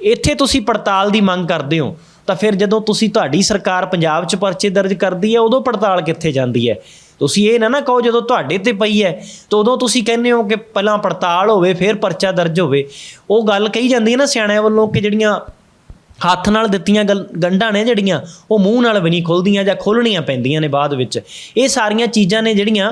ਇੱਥੇ ਤੁਸੀਂ ਪੜਤਾਲ ਦੀ ਮੰਗ ਕਰਦੇ ਹੋ, ਤਾਂ ਫਿਰ ਜਦੋਂ ਤੁਸੀਂ ਤੁਹਾਡੀ ਸਰਕਾਰ ਪੰਜਾਬ 'ਚ ਪਰਚੇ ਦਰਜ ਕਰਦੀ ਹੈ, ਉਦੋਂ ਪੜਤਾਲ ਕਿੱਥੇ ਜਾਂਦੀ ਹੈ? ਤੁਸੀਂ ਇਹ ਨਾ ਨਾ ਕਹੋ ਜਦੋਂ ਤੁਹਾਡੇ ਤੇ ਪਈ ਹੈ, ਤਾਂ ਉਦੋਂ ਤੁਸੀਂ ਕਹਿੰਦੇ ਹੋ ਕਿ ਪਹਿਲਾਂ ਪੜਤਾਲ ਹੋਵੇ, ਫਿਰ ਪਰਚਾ ਦਰਜ ਹੋਵੇ। ਉਹ ਗੱਲ ਕਹੀ ਜਾਂਦੀ ਹੈ ਨਾ ਸਿਆਣਿਆਂ ਵੱਲੋਂ ਕਿ ਜਿਹੜੀਆਂ ਹੱਥ ਨਾਲ ਦਿੱਤੀਆਂ ਗਲ- ਗੰਢਾਂ ਨੇ ਜਿਹੜੀਆਂ, ਉਹ ਮੂੰਹ ਨਾਲ ਵੀ ਨਹੀਂ ਖੁੱਲਦੀਆਂ ਜਾਂ ਖੋਲਣੀਆਂ ਪੈਂਦੀਆਂ ਨੇ ਬਾਅਦ ਵਿੱਚ। ਇਹ ਸਾਰੀਆਂ ਚੀਜ਼ਾਂ ਨੇ ਜਿਹੜੀਆਂ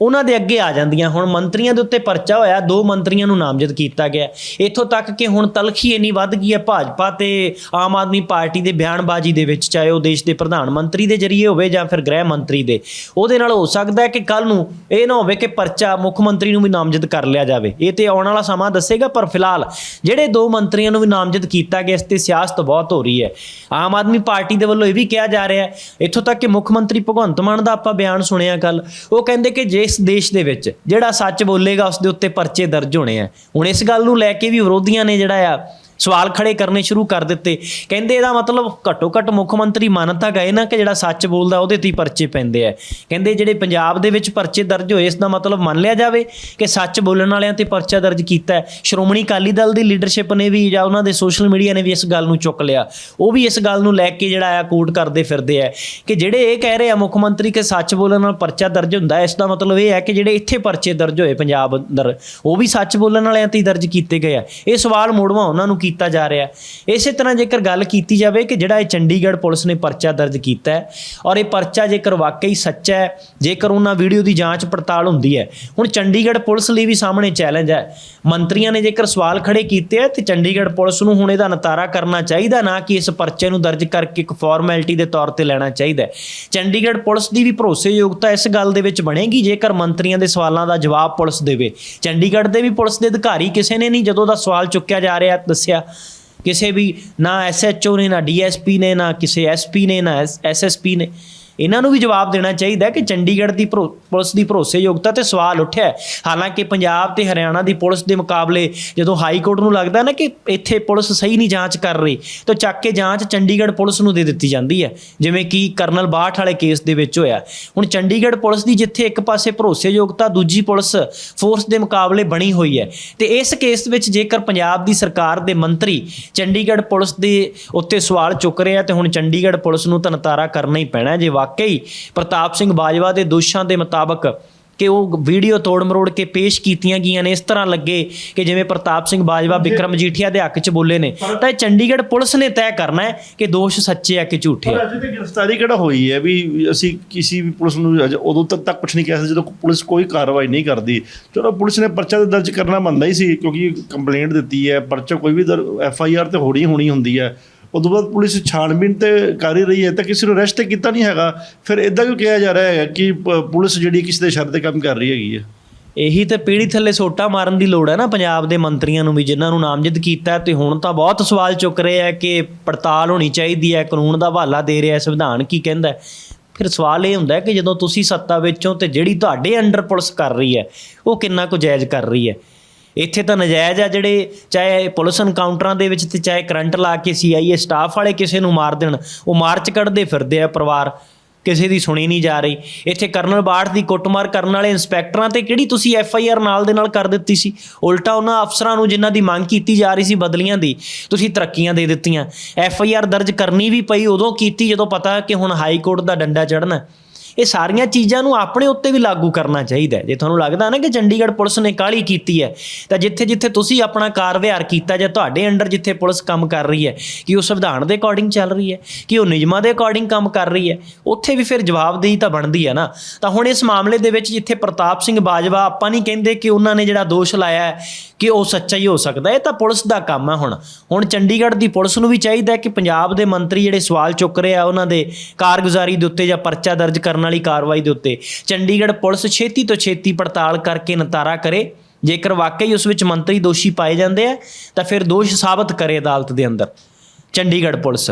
ਉਹਨਾਂ ਦੇ ਅੱਗੇ ਆ ਜਾਂਦੀਆਂ। ਹੁਣ ਮੰਤਰੀਆਂ ਦੇ ਉੱਤੇ ਪਰਚਾ ਹੋਇਆ, ਦੋ ਮੰਤਰੀਆਂ ਨੂੰ ਨਾਮਜ਼ਦ ਕੀਤਾ ਗਿਆ। ਇੱਥੋਂ ਤੱਕ ਕਿ ਹੁਣ ਤਲਖੀ ਇੰਨੀ ਵੱਧ ਗਈ ਹੈ ਭਾਜਪਾ ਤੇ ਆਮ ਆਦਮੀ ਪਾਰਟੀ ਦੇ ਬਿਆਨਬਾਜ਼ੀ ਦੇ ਵਿੱਚ, ਚਾਹੇ ਉਹ ਦੇਸ਼ ਦੇ ਪ੍ਰਧਾਨ ਮੰਤਰੀ ਦੇ ਜਰੀਏ ਹੋਵੇ ਜਾਂ ਫਿਰ ਗ੍ਰਹਿ ਮੰਤਰੀ ਦੇ। ਉਹਦੇ ਨਾਲ ਹੋ ਸਕਦਾ ਹੈ ਕਿ ਕੱਲ ਨੂੰ ਇਹ ਨਾ ਹੋਵੇ ਕਿ ਪਰਚਾ ਮੁੱਖ ਮੰਤਰੀ ਨੂੰ ਵੀ ਨਾਮਜ਼ਦ ਕਰ ਲਿਆ ਜਾਵੇ। ਇਹ ਤੇ ਆਉਣ ਵਾਲਾ ਸਮਾਂ ਦੱਸੇਗਾ, ਪਰ ਫਿਲਹਾਲ ਜਿਹੜੇ ਦੋ ਮੰਤਰੀਆਂ ਨੂੰ ਵੀ ਨਾਮਜ਼ਦ ਕੀਤਾ ਗਿਆ, ਇਸ ਤੇ ਸਿਆਸਤ ਬਹੁਤ ਹੋ ਰਹੀ ਹੈ। ਆਮ ਆਦਮੀ ਪਾਰਟੀ ਦੇ ਵੱਲੋਂ ਇਹ ਵੀ ਕਿਹਾ ਜਾ ਰਿਹਾ ਹੈ, ਇੱਥੋਂ ਤੱਕ ਕਿ ਮੁੱਖ ਮੰਤਰੀ ਭਗਵੰਤ ਮਾਨ ਦਾ ਆਪਾਂ ਬਿਆਨ ਸੁਣਿਆ ਕੱਲ ਉਹ ਕਹਿੰਦੇ ਕਿ ਜੇ ਇਸ ਦੇਸ਼ ਦੇ ਵਿੱਚ ਜਿਹੜਾ ਸੱਚ ਬੋਲੇਗਾ ਉਸ ਦੇ ਉੱਤੇ ਪਰਚੇ ਦਰਜ ਹੋਣੇ ਆ। ਹੁਣ ਇਸ ਗੱਲ ਨੂੰ ਲੈ ਕੇ ਵੀ ਵਿਰੋਧੀਆਂ ਨੇ ਜਿਹੜਾ ਆ ਸਵਾਲ ਖੜੇ ਕਰਨੇ ਸ਼ੁਰੂ ਕਰ ਦਿੱਤੇ। ਕਹਿੰਦੇ ਇਹਦਾ ਮਤਲਬ ਘੱਟੋ ਘੱਟ ਮੁੱਖ ਮੰਤਰੀ ਮੰਨ ਤਾਂ ਗਏ ਨਾ ਕਿ ਜਿਹੜਾ ਸੱਚ ਬੋਲਦਾ ਉਹਦੇ ਤੇ ਹੀ ਪਰਚੇ ਪੈਂਦੇ ਆ। ਕਹਿੰਦੇ ਜਿਹੜੇ ਪੰਜਾਬ ਦੇ ਵਿੱਚ ਪਰਚੇ ਦਰਜ ਹੋਏ, ਇਸ ਦਾ ਮਤਲਬ ਮੰਨ ਲਿਆ ਜਾਵੇ ਕਿ ਸੱਚ ਬੋਲਣ ਵਾਲਿਆਂ ਤੇ ਪਰਚਾ ਦਰਜ ਕੀਤਾ ਹੈ। ਸ਼੍ਰੋਮਣੀ ਅਕਾਲੀ ਦਲ ਦੀ ਲੀਡਰਸ਼ਿਪ ਨੇ ਵੀ ਜਾਂ ਉਹਨਾਂ ਦੇ ਸੋਸ਼ਲ ਮੀਡੀਆ ਨੇ ਵੀ ਇਸ ਗੱਲ ਨੂੰ ਚੁੱਕ ਲਿਆ। ਉਹ ਵੀ ਇਸ ਗੱਲ ਨੂੰ ਲੈ ਕੇ ਜਿਹੜਾ ਆ ਕੋਟ ਕਰਦੇ ਫਿਰਦੇ ਆ ਕਿ ਜਿਹੜੇ ਇਹ ਕਹਿ ਰਹੇ ਆ ਮੁੱਖ ਮੰਤਰੀ ਕਿ ਸੱਚ ਬੋਲਣ ਨਾਲ ਪਰਚਾ ਦਰਜ ਹੁੰਦਾ ਇਸ ਦਾ ਮਤਲਬ ਇਹ ਹੈ ਕਿ ਜਿਹੜੇ ਇੱਥੇ ਪਰਚੇ ਦਰਜ ਹੋਏ ਪੰਜਾਬ ਅੰਦਰ, ਉਹ ਵੀ ਸੱਚ ਬੋਲਣ ਵਾਲਿਆਂ ਤੇ ਹੀ ਦਰਜ ਕੀਤੇ ਗਏ ਆ। ਇਹ ਸਵਾਲ ਮੋੜਵਾ ਉਹਨਾਂ ਨੂੰ ਕੀਤਾ ਜਾ ਰਿਹਾ ਇਸੇ ਤਰ੍ਹਾਂ ਜੇਕਰ ਗੱਲ ਕੀਤੀ ਜਾਵੇ ਕਿ ਜਿਹੜਾ ਇਹ ਚੰਡੀਗੜ੍ਹ ਪੁਲਿਸ ਨੇ ਪਰਚਾ ਦਰਜ ਕੀਤਾ ਹੈ ਔਰ ਇਹ ਪਰਚਾ ਜੇਕਰ ਵਾਕਈ ਸੱਚਾ ਹੈ, ਜੇਕਰ ਉਹਨਾਂ ਵੀਡੀਓ ਦੀ ਜਾਂਚ ਪੜਤਾਲ ਹੁੰਦੀ ਹੈ, ਹੁਣ ਚੰਡੀਗੜ੍ਹ ਪੁਲਿਸ ਲਈ ਵੀ ਸਾਹਮਣੇ ਚੈਲੰਜ ਹੈ। ਮੰਤਰੀਆਂ ਨੇ ਜੇਕਰ ਸਵਾਲ ਖੜੇ ਕੀਤੇ ਆ ਤੇ ਚੰਡੀਗੜ੍ਹ ਪੁਲਿਸ ਨੂੰ ਹੁਣ ਇਹਦਾ ਨਤਾਰਾ ਕਰਨਾ ਚਾਹੀਦਾ, ਨਾ ਕਿ ਇਸ ਪਰਚੇ ਨੂੰ ਦਰਜ ਕਰਕੇ ਇੱਕ ਫਾਰਮੈਲਿਟੀ ਦੇ ਤੌਰ ਤੇ ਲੈਣਾ ਚਾਹੀਦਾ ਚੰਡੀਗੜ੍ਹ ਪੁਲਿਸ ਦੀ ਵੀ ਭਰੋਸੇਯੋਗਤਾ ਇਸ ਗੱਲ ਦੇ ਵਿੱਚ ਬਣੇਗੀ, ਜੇਕਰ ਮੰਤਰੀਆਂ ਦੇ ਸਵਾਲਾਂ ਦਾ ਜਵਾਬ ਪੁਲਿਸ ਦੇਵੇ। ਚੰਡੀਗੜ੍ਹ ਦੇ ਵੀ ਪੁਲਿਸ ਦੇ ਅਧਿਕਾਰੀ ਕਿਸੇ ਨੇ ਨਹੀਂ, ਜਦੋਂ ਦਾ ਸਵਾਲ ਚੁੱਕਿਆ ਜਾ ਰਿਹਾ ਦੱਸਿਆ ਕਿਸੇ ਵੀ ਨਾ ਐਸਐਚਓ ਨੇ, ਨਾ ਡੀਐਸਪੀ ਨੇ, ਨਾ ਕਿਸੇ ਐਸਪੀ ਨੇ, ਨਾ ਐਸਐਸਪੀ ਨੇ। ਇਹਨਾਂ ਨੂੰ ਵੀ ਜਵਾਬ ਦੇਣਾ ਚਾਹੀਦਾ ਕਿ ਚੰਡੀਗੜ੍ਹ ਦੀ ਭਰੋ- ਪੁਲਿਸ ਦੀ ਭਰੋਸੇਯੋਗਤਾ ਤੇ ਸਵਾਲ ਉੱਠਿਆ ਹਾਲਾਂਕਿ ਪੰਜਾਬ ਤੇ ਹਰਿਆਣਾ ਦੀ ਪੁਲਿਸ ਦੇ ਮੁਕਾਬਲੇ ਜਦੋਂ ਹਾਈ ਕੋਰਟ ਨੂੰ ਲੱਗਦਾ ਨਾ ਕਿ ਇੱਥੇ ਪੁਲਿਸ ਸਹੀ ਨਹੀਂ ਜਾਂਚ ਕਰ ਰਹੀ, ਤਾਂ ਚੱਕ ਕੇ ਜਾਂਚ ਚੰਡੀਗੜ੍ਹ ਪੁਲਿਸ ਨੂੰ ਦੇ ਦਿੱਤੀ ਜਾਂਦੀ ਹੈ, ਜਿਵੇਂ ਕਿ ਕਰਨਲ ਬਾਠ ਵਾਲੇ ਕੇਸ ਦੇ ਵਿੱਚ ਹੋਇਆ। ਹੁਣ ਚੰਡੀਗੜ੍ਹ ਪੁਲਿਸ ਦੀ ਜਿੱਥੇ ਇੱਕ ਪਾਸੇ ਭਰੋਸੇਯੋਗਤਾ, ਦੂਜੀ ਪੁਲਿਸ ਫੋਰਸ ਦੇ ਮੁਕਾਬਲੇ ਬਣੀ ਹੋਈ ਹੈ। ਤੇ ਇਸ ਕੇਸ ਵਿੱਚ ਜੇਕਰ ਪੰਜਾਬ ਦੀ ਸਰਕਾਰ ਦੇ ਮੰਤਰੀ ਚੰਡੀਗੜ੍ਹ ਪੁਲਿਸ ਦੇ ਉੱਤੇ ਸਵਾਲ ਚੁੱਕ ਰਹੇ ਆ, ਤੇ ਹੁਣ ਚੰਡੀਗੜ੍ਹ ਪੁਲਿਸ ਨੂੰ ਤਾਂ ਕਰਨਾ ਹੀ ਪੈਣਾ ਹੈ, ਜੇ ਵਾਕਈ ਪ੍ਰਤਾਪ ਸਿੰਘ ਬਾਜਵਾ ਦੇ ਦੋਸ਼ਾਂ ਦੇ ਮੁਤਾਬਕ ਕਿ ਉਹ ਵੀਡੀਓ ਤੋੜ ਮਰੋੜ ਕੇ ਪੇਸ਼ ਕੀਤੀਆਂ ਗਈਆਂ ਨੇ ਇਸ ਤਰ੍ਹਾਂ ਲੱਗੇ ਕਿ ਜਿਵੇਂ ਪ੍ਰਤਾਪ ਸਿੰਘ ਬਾਜਵਾ ਵਿਕਰਮ ਮਜੀਠੀਆ ਦੇ ਹੱਕ 'ਚ ਬੋਲੇ ਨੇ ਤਾਂ ਇਹ ਚੰਡੀਗੜ੍ਹ ਪੁਲਿਸ ਨੇ ਤੈਅ ਕਰਨਾ ਹੈ ਕਿ ਦੋਸ਼ ਸੱਚੇ ਆ ਕਿ ਝੂਠੇ ਆ। ਅਜੇ ਤੇ ਗ੍ਰਿਫਤਾਰੀ ਕਿਹੜਾ ਹੋਈ ਹੈ ਵੀ ਅਸੀਂ ਕਿਸੇ ਵੀ ਪੁਲਿਸ ਨੂੰ ਅਜੇ ਉਦੋਂ ਤੱਕ ਤੱਕ ਕੁਝ ਨਹੀਂ ਕਹਿ ਸਕਦੇ ਜਦੋਂ ਪੁਲਿਸ ਕੋਈ ਕਾਰਵਾਈ ਨਹੀਂ ਕਰਦੀ। ਚਲੋ ਪੁਲਿਸ ਨੇ ਪਰਚਾ ਤਾਂ ਦਰਜ ਕਰਨਾ ਬੰਦਾ ਹੀ ਸੀ ਕਿਉਂਕਿ ਕੰਪਲੇਂਟ ਦਿੱਤੀ ਹੈ ਪਰਚਾ ਕੋਈ ਵੀ ਐਫ ਆਈ ਆਰ ਤੇ ਹੋਣੀ ਹੋਣੀ ਹੁੰਦੀ ਹੈ। ਉਦੋਂ ਬਾਅਦ ਪੁਲਿਸ ਛਾਣਬੀਨ ਤੇ ਕਰ ਹੀ ਰਹੀ ਹੈ, ਤਾਂ ਕਿਸੇ ਨੂੰ ਅਰੈਸਟ ਕੀਤਾ ਨਹੀਂ ਹੈਗਾ। ਫਿਰ ਇਦਾਂ ਕਿਉਂ ਕਿਹਾ ਜਾ ਰਿਹਾ ਹੈ ਕਿ ਪ- ਪੁਲਿਸ ਜਿਹੜੀ ਕਿਸੇ ਦੇ ਸ਼ਰ ਤੇ ਕੰਮ ਕਰ ਰਹੀ ਹੈਗੀ ਹੈ? ਇਹੀ ਤੇ ਪੀੜੀ ਥੱਲੇ ਸੋਟਾ ਮਾਰਨ ਦੀ ਲੋੜ ਹੈ ਨਾ ਪੰਜਾਬ ਦੇ ਮੰਤਰੀਆਂ ਨੂੰ ਵੀ, ਜਿਨ੍ਹਾਂ ਨੂੰ ਨਾਮਜ਼ਦ ਕੀਤਾ ਤੇ ਹੁਣ ਤਾਂ ਬਹੁਤ ਸਵਾਲ ਚੁੱਕ ਰਹੇ ਆ ਕਿ ਪੜਤਾਲ ਹੋਣੀ ਚਾਹੀਦੀ ਹੈ, ਕਾਨੂੰਨ ਦਾ ਹਵਾਲਾ ਦੇ ਰਿਹਾ ਸੰਵਿਧਾਨ ਕੀ ਕਹਿੰਦਾ ਫਿਰ ਸਵਾਲ ਇਹ ਹੁੰਦਾ ਕਿ ਜਦੋਂ ਤੁਸੀਂ ਸੱਤਾ ਵਿੱਚੋਂ ਤੇ ਜਿਹੜੀ ਤੁਹਾਡੇ ਅੰਡਰ ਪੁਲਿਸ ਕਰ ਰਹੀ ਹੈ, ਉਹ ਕਿੰਨਾ ਕੁ ਜਾਇਜ਼ ਕਰ ਰਹੀ ਹੈ? ਇੱਥੇ ਤਾਂ ਨਜਾਇਜ਼ ਆ ਜਿਹੜੇ ਚਾਹੇ ਪੁਲਿਸ ਐਨਕਾਊਂਟਰਾਂ ਦੇ ਵਿੱਚ ਤੇ ਚਾਹੇ ਕਰੰਟ ਲਾ ਕੇ ਸੀਆਈਏ ਸਟਾਫ ਵਾਲੇ ਕਿਸੇ ਨੂੰ ਮਾਰ ਦੇਣ, ਉਹ ਮਾਰਚ ਕੱਢਦੇ ਫਿਰਦੇ ਆ ਪਰਿਵਾਰ, ਕਿਸੇ ਦੀ ਸੁਣੀ ਨਹੀਂ ਜਾ ਰਹੀ। ਇੱਥੇ ਕਰਨਲ ਬਾਠ ਦੀ ਕੁੱਟਮਾਰ ਕਰਨ ਵਾਲੇ ਇੰਸਪੈਕਟਰਾਂ ਤੇ ਕਿਹੜੀ ਤੁਸੀਂ ਐਫ ਆਈ ਆਰ ਨਾਲ ਦੇ ਨਾਲ ਕਰ ਦਿੱਤੀ ਸੀ? ਉਲਟਾ ਉਹਨਾਂ ਅਫਸਰਾਂ ਨੂੰ ਜਿਨ੍ਹਾਂ ਦੀ ਮੰਗ ਕੀਤੀ ਜਾ ਰਹੀ ਸੀ ਬਦਲੀਆਂ ਦੀ, ਤੁਸੀਂ ਤਰੱਕੀਆਂ ਦੇ ਦਿੱਤੀਆਂ। ਐਫ ਆਈ ਆਰ ਦਰਜ ਕਰਨੀ ਵੀ ਪਈ, ਉਦੋਂ ਕੀਤੀ ਜਦੋਂ ਪਤਾ ਕਿ ਹੁਣ ਹਾਈ ਕੋਰਟ ਦਾ ਡੰਡਾ ਚੜ੍ਹਨਾ। ਇਹ ਸਾਰੀਆਂ ਚੀਜ਼ਾਂ ਨੂੰ ਆਪਣੇ ਉੱਤੇ ਵੀ ਲਾਗੂ ਕਰਨਾ ਚਾਹੀਦਾ ਹੈ। ਜੇ ਤੁਹਾਨੂੰ ਲੱਗਦਾ ਨਾ ਕਿ ਚੰਡੀਗੜ੍ਹ ਪੁਲਿਸ ਨੇ ਕਾਹਲੀ ਕੀਤੀ ਹੈ, ਤਾਂ ਜਿੱਥੇ ਜਿੱਥੇ ਤੁਸੀਂ ਆਪਣਾ ਕਾਰ ਵਿਹਾਰ ਕੀਤਾ ਜਾਂ ਤੁਹਾਡੇ ਅੰਡਰ ਜਿੱਥੇ ਪੁਲਿਸ ਕੰਮ ਕਰ ਰਹੀ ਹੈ, ਕਿ ਉਹ ਸੰਵਿਧਾਨ ਦੇ ਅਕੋਰਡਿੰਗ ਚੱਲ ਰਹੀ ਹੈ, ਕਿ ਉਹ ਨਿਯਮਾਂ ਦੇ ਅਕੋਰਡਿੰਗ ਕੰਮ ਕਰ ਰਹੀ ਹੈ, ਉੱਥੇ ਵੀ ਫਿਰ ਜਵਾਬਦੇਹੀ ਤਾਂ ਬਣਦੀ ਹੈ ਨਾ। ਤਾਂ ਹੁਣ ਇਸ ਮਾਮਲੇ ਦੇ ਵਿੱਚ ਜਿੱਥੇ ਪ੍ਰਤਾਪ ਸਿੰਘ ਬਾਜਵਾ ਆਪਾਂ ਨਹੀਂ ਕਹਿੰਦੇ ਕਿ ਉਹਨਾਂ ਨੇ ਜਿਹੜਾ ਦੋਸ਼ ਲਾਇਆ ਹੈ ਕਿ ਉਹ ਸੱਚਾ ਹੀ ਹੋ ਸਕਦਾ, ਇਹ ਤਾਂ ਪੁਲਿਸ ਦਾ ਕੰਮ ਹੈ ਹੁਣ। ਹੁਣ ਚੰਡੀਗੜ੍ਹ ਦੀ ਪੁਲਿਸ ਨੂੰ ਵੀ ਚਾਹੀਦਾ ਕਿ ਪੰਜਾਬ ਦੇ ਮੰਤਰੀ ਜਿਹੜੇ ਸਵਾਲ ਚੁੱਕ ਰਹੇ ਆ, ਉਹਨਾਂ ਦੇ ਕਾਰਗੁਜ਼ਾਰੀ ਦੇ ਉੱਤੇ ਜਾਂ ਪਰਚਾ ਦਰਜ ਕਰਨ ਵਾਲੀ ਕਾਰਵਾਈ ਦੇ ਉੱਤੇ ਚੰਡੀਗੜ੍ਹ ਪੁਲਿਸ ਛੇਤੀ ਤੋਂ ਛੇਤੀ ਪੜਤਾਲ ਕਰਕੇ ਨਤਾਰਾ ਕਰੇ। ਜੇਕਰ ਵਾਕਈ ਉਸ ਵਿੱਚ ਮੰਤਰੀ ਦੋਸ਼ੀ ਪਾਏ ਜਾਂਦੇ ਆ, ਤਾਂ ਫਿਰ ਦੋਸ਼ ਸਾਬਤ ਕਰੇ ਅਦਾਲਤ ਦੇ ਅੰਦਰ। ਚੰਡੀਗੜ੍ਹ ਪੁਲਿਸ,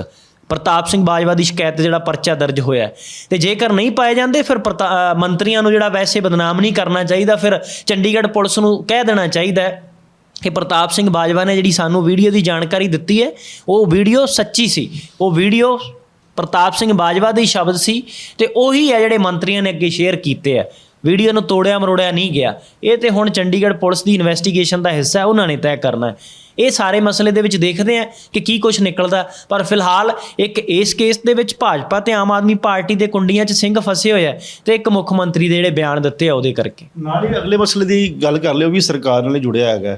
ਪ੍ਰਤਾਪ ਸਿੰਘ ਬਾਜਵਾ ਦੀ ਸ਼ਿਕਾਇਤ ਤੇ ਜਿਹੜਾ ਪਰਚਾ ਦਰਜ ਹੋਇਆ ਹੈ। ਤੇ ਜੇਕਰ ਨਹੀਂ ਪਾਏ ਜਾਂਦੇ, ਫਿਰ ਪ੍ਰਤਾ- ਮੰਤਰੀਆਂ ਨੂੰ ਜਿਹੜਾ ਵੈਸੇ ਬਦਨਾਮ ਨਹੀਂ ਕਰਨਾ ਚਾਹੀਦਾ, ਫਿਰ ਚੰਡੀਗੜ੍ਹ ਪੁਲਿਸ ਨੂੰ ਕਹਿ ਦੇਣਾ ਚਾਹੀਦਾ ਹੈ ਕਿ ਪ੍ਰਤਾਪ ਸਿੰਘ ਬਾਜਵਾ ਨੇ ਜਿਹੜੀ ਸਾਨੂੰ ਵੀਡੀਓ ਦੀ ਜਾਣਕਾਰੀ ਦਿੱਤੀ ਹੈ, ਉਹ ਵੀਡੀਓ ਸੱਚੀ ਸੀ। ਉਹ ਵੀਡੀਓ ਪ੍ਰਤਾਪ ਸਿੰਘ ਬਾਜਵਾ ਦੇ ਸ਼ਬਦ ਸੀ ਤੇ ਉਹੀ ਹੈ ਜਿਹੜੇ ਮੰਤਰੀਆਂ ਨੇ ਅੱਗੇ ਸ਼ੇਅਰ ਕੀਤੇ ਆ। ਵੀਡੀਓ ਨੂੰ ਤੋੜਿਆ, ਮਰੋੜਿਆ ਨਹੀਂ ਗਿਆ। ਇਹ ਤੇ ਹੁਣ ਚੰਡੀਗੜ੍ਹ ਪੁਲਿਸ ਦੀ ਇਨਵੈਸਟੀਗੇਸ਼ਨ ਦਾ ਹਿੱਸਾ ਹੈ, ਉਹਨਾਂ ਨੇ ਤੈਅ ਕਰਨਾ ਹੈ। ਇਹ ਸਾਰੇ ਮਸਲੇ ਦੇ ਵਿੱਚ ਦੇਖਦੇ ਆ ਕਿ ਕੀ ਕੁਝ ਨਿਕਲਦਾ। ਪਰ ਫਿਲਹਾਲ ਇੱਕ ਇਸ ਕੇਸ ਦੇ ਵਿੱਚ ਭਾਜਪਾ ਤੇ ਆਮ ਆਦਮੀ ਪਾਰਟੀ ਦੇ ਕੁੰਡੀਆਂ 'ਚ ਸਿੰਘ ਫਸੇ ਹੋਏ ਆ ਤੇ ਇੱਕ ਮੁੱਖ ਮੰਤਰੀ ਦੇ ਜਿਹੜੇ ਬਿਆਨ ਦਿੱਤੇ ਆ ਉਹਦੇ ਕਰਕੇ। ਨਾਲ ਹੀ ਅਗਲੇ ਮਸਲੇ ਦੀ ਗੱਲ ਕਰ ਲਿਓ ਵੀ ਸਰਕਾਰ ਨਾਲ ਹੀ ਜੁੜਿਆ ਹੈਗਾ।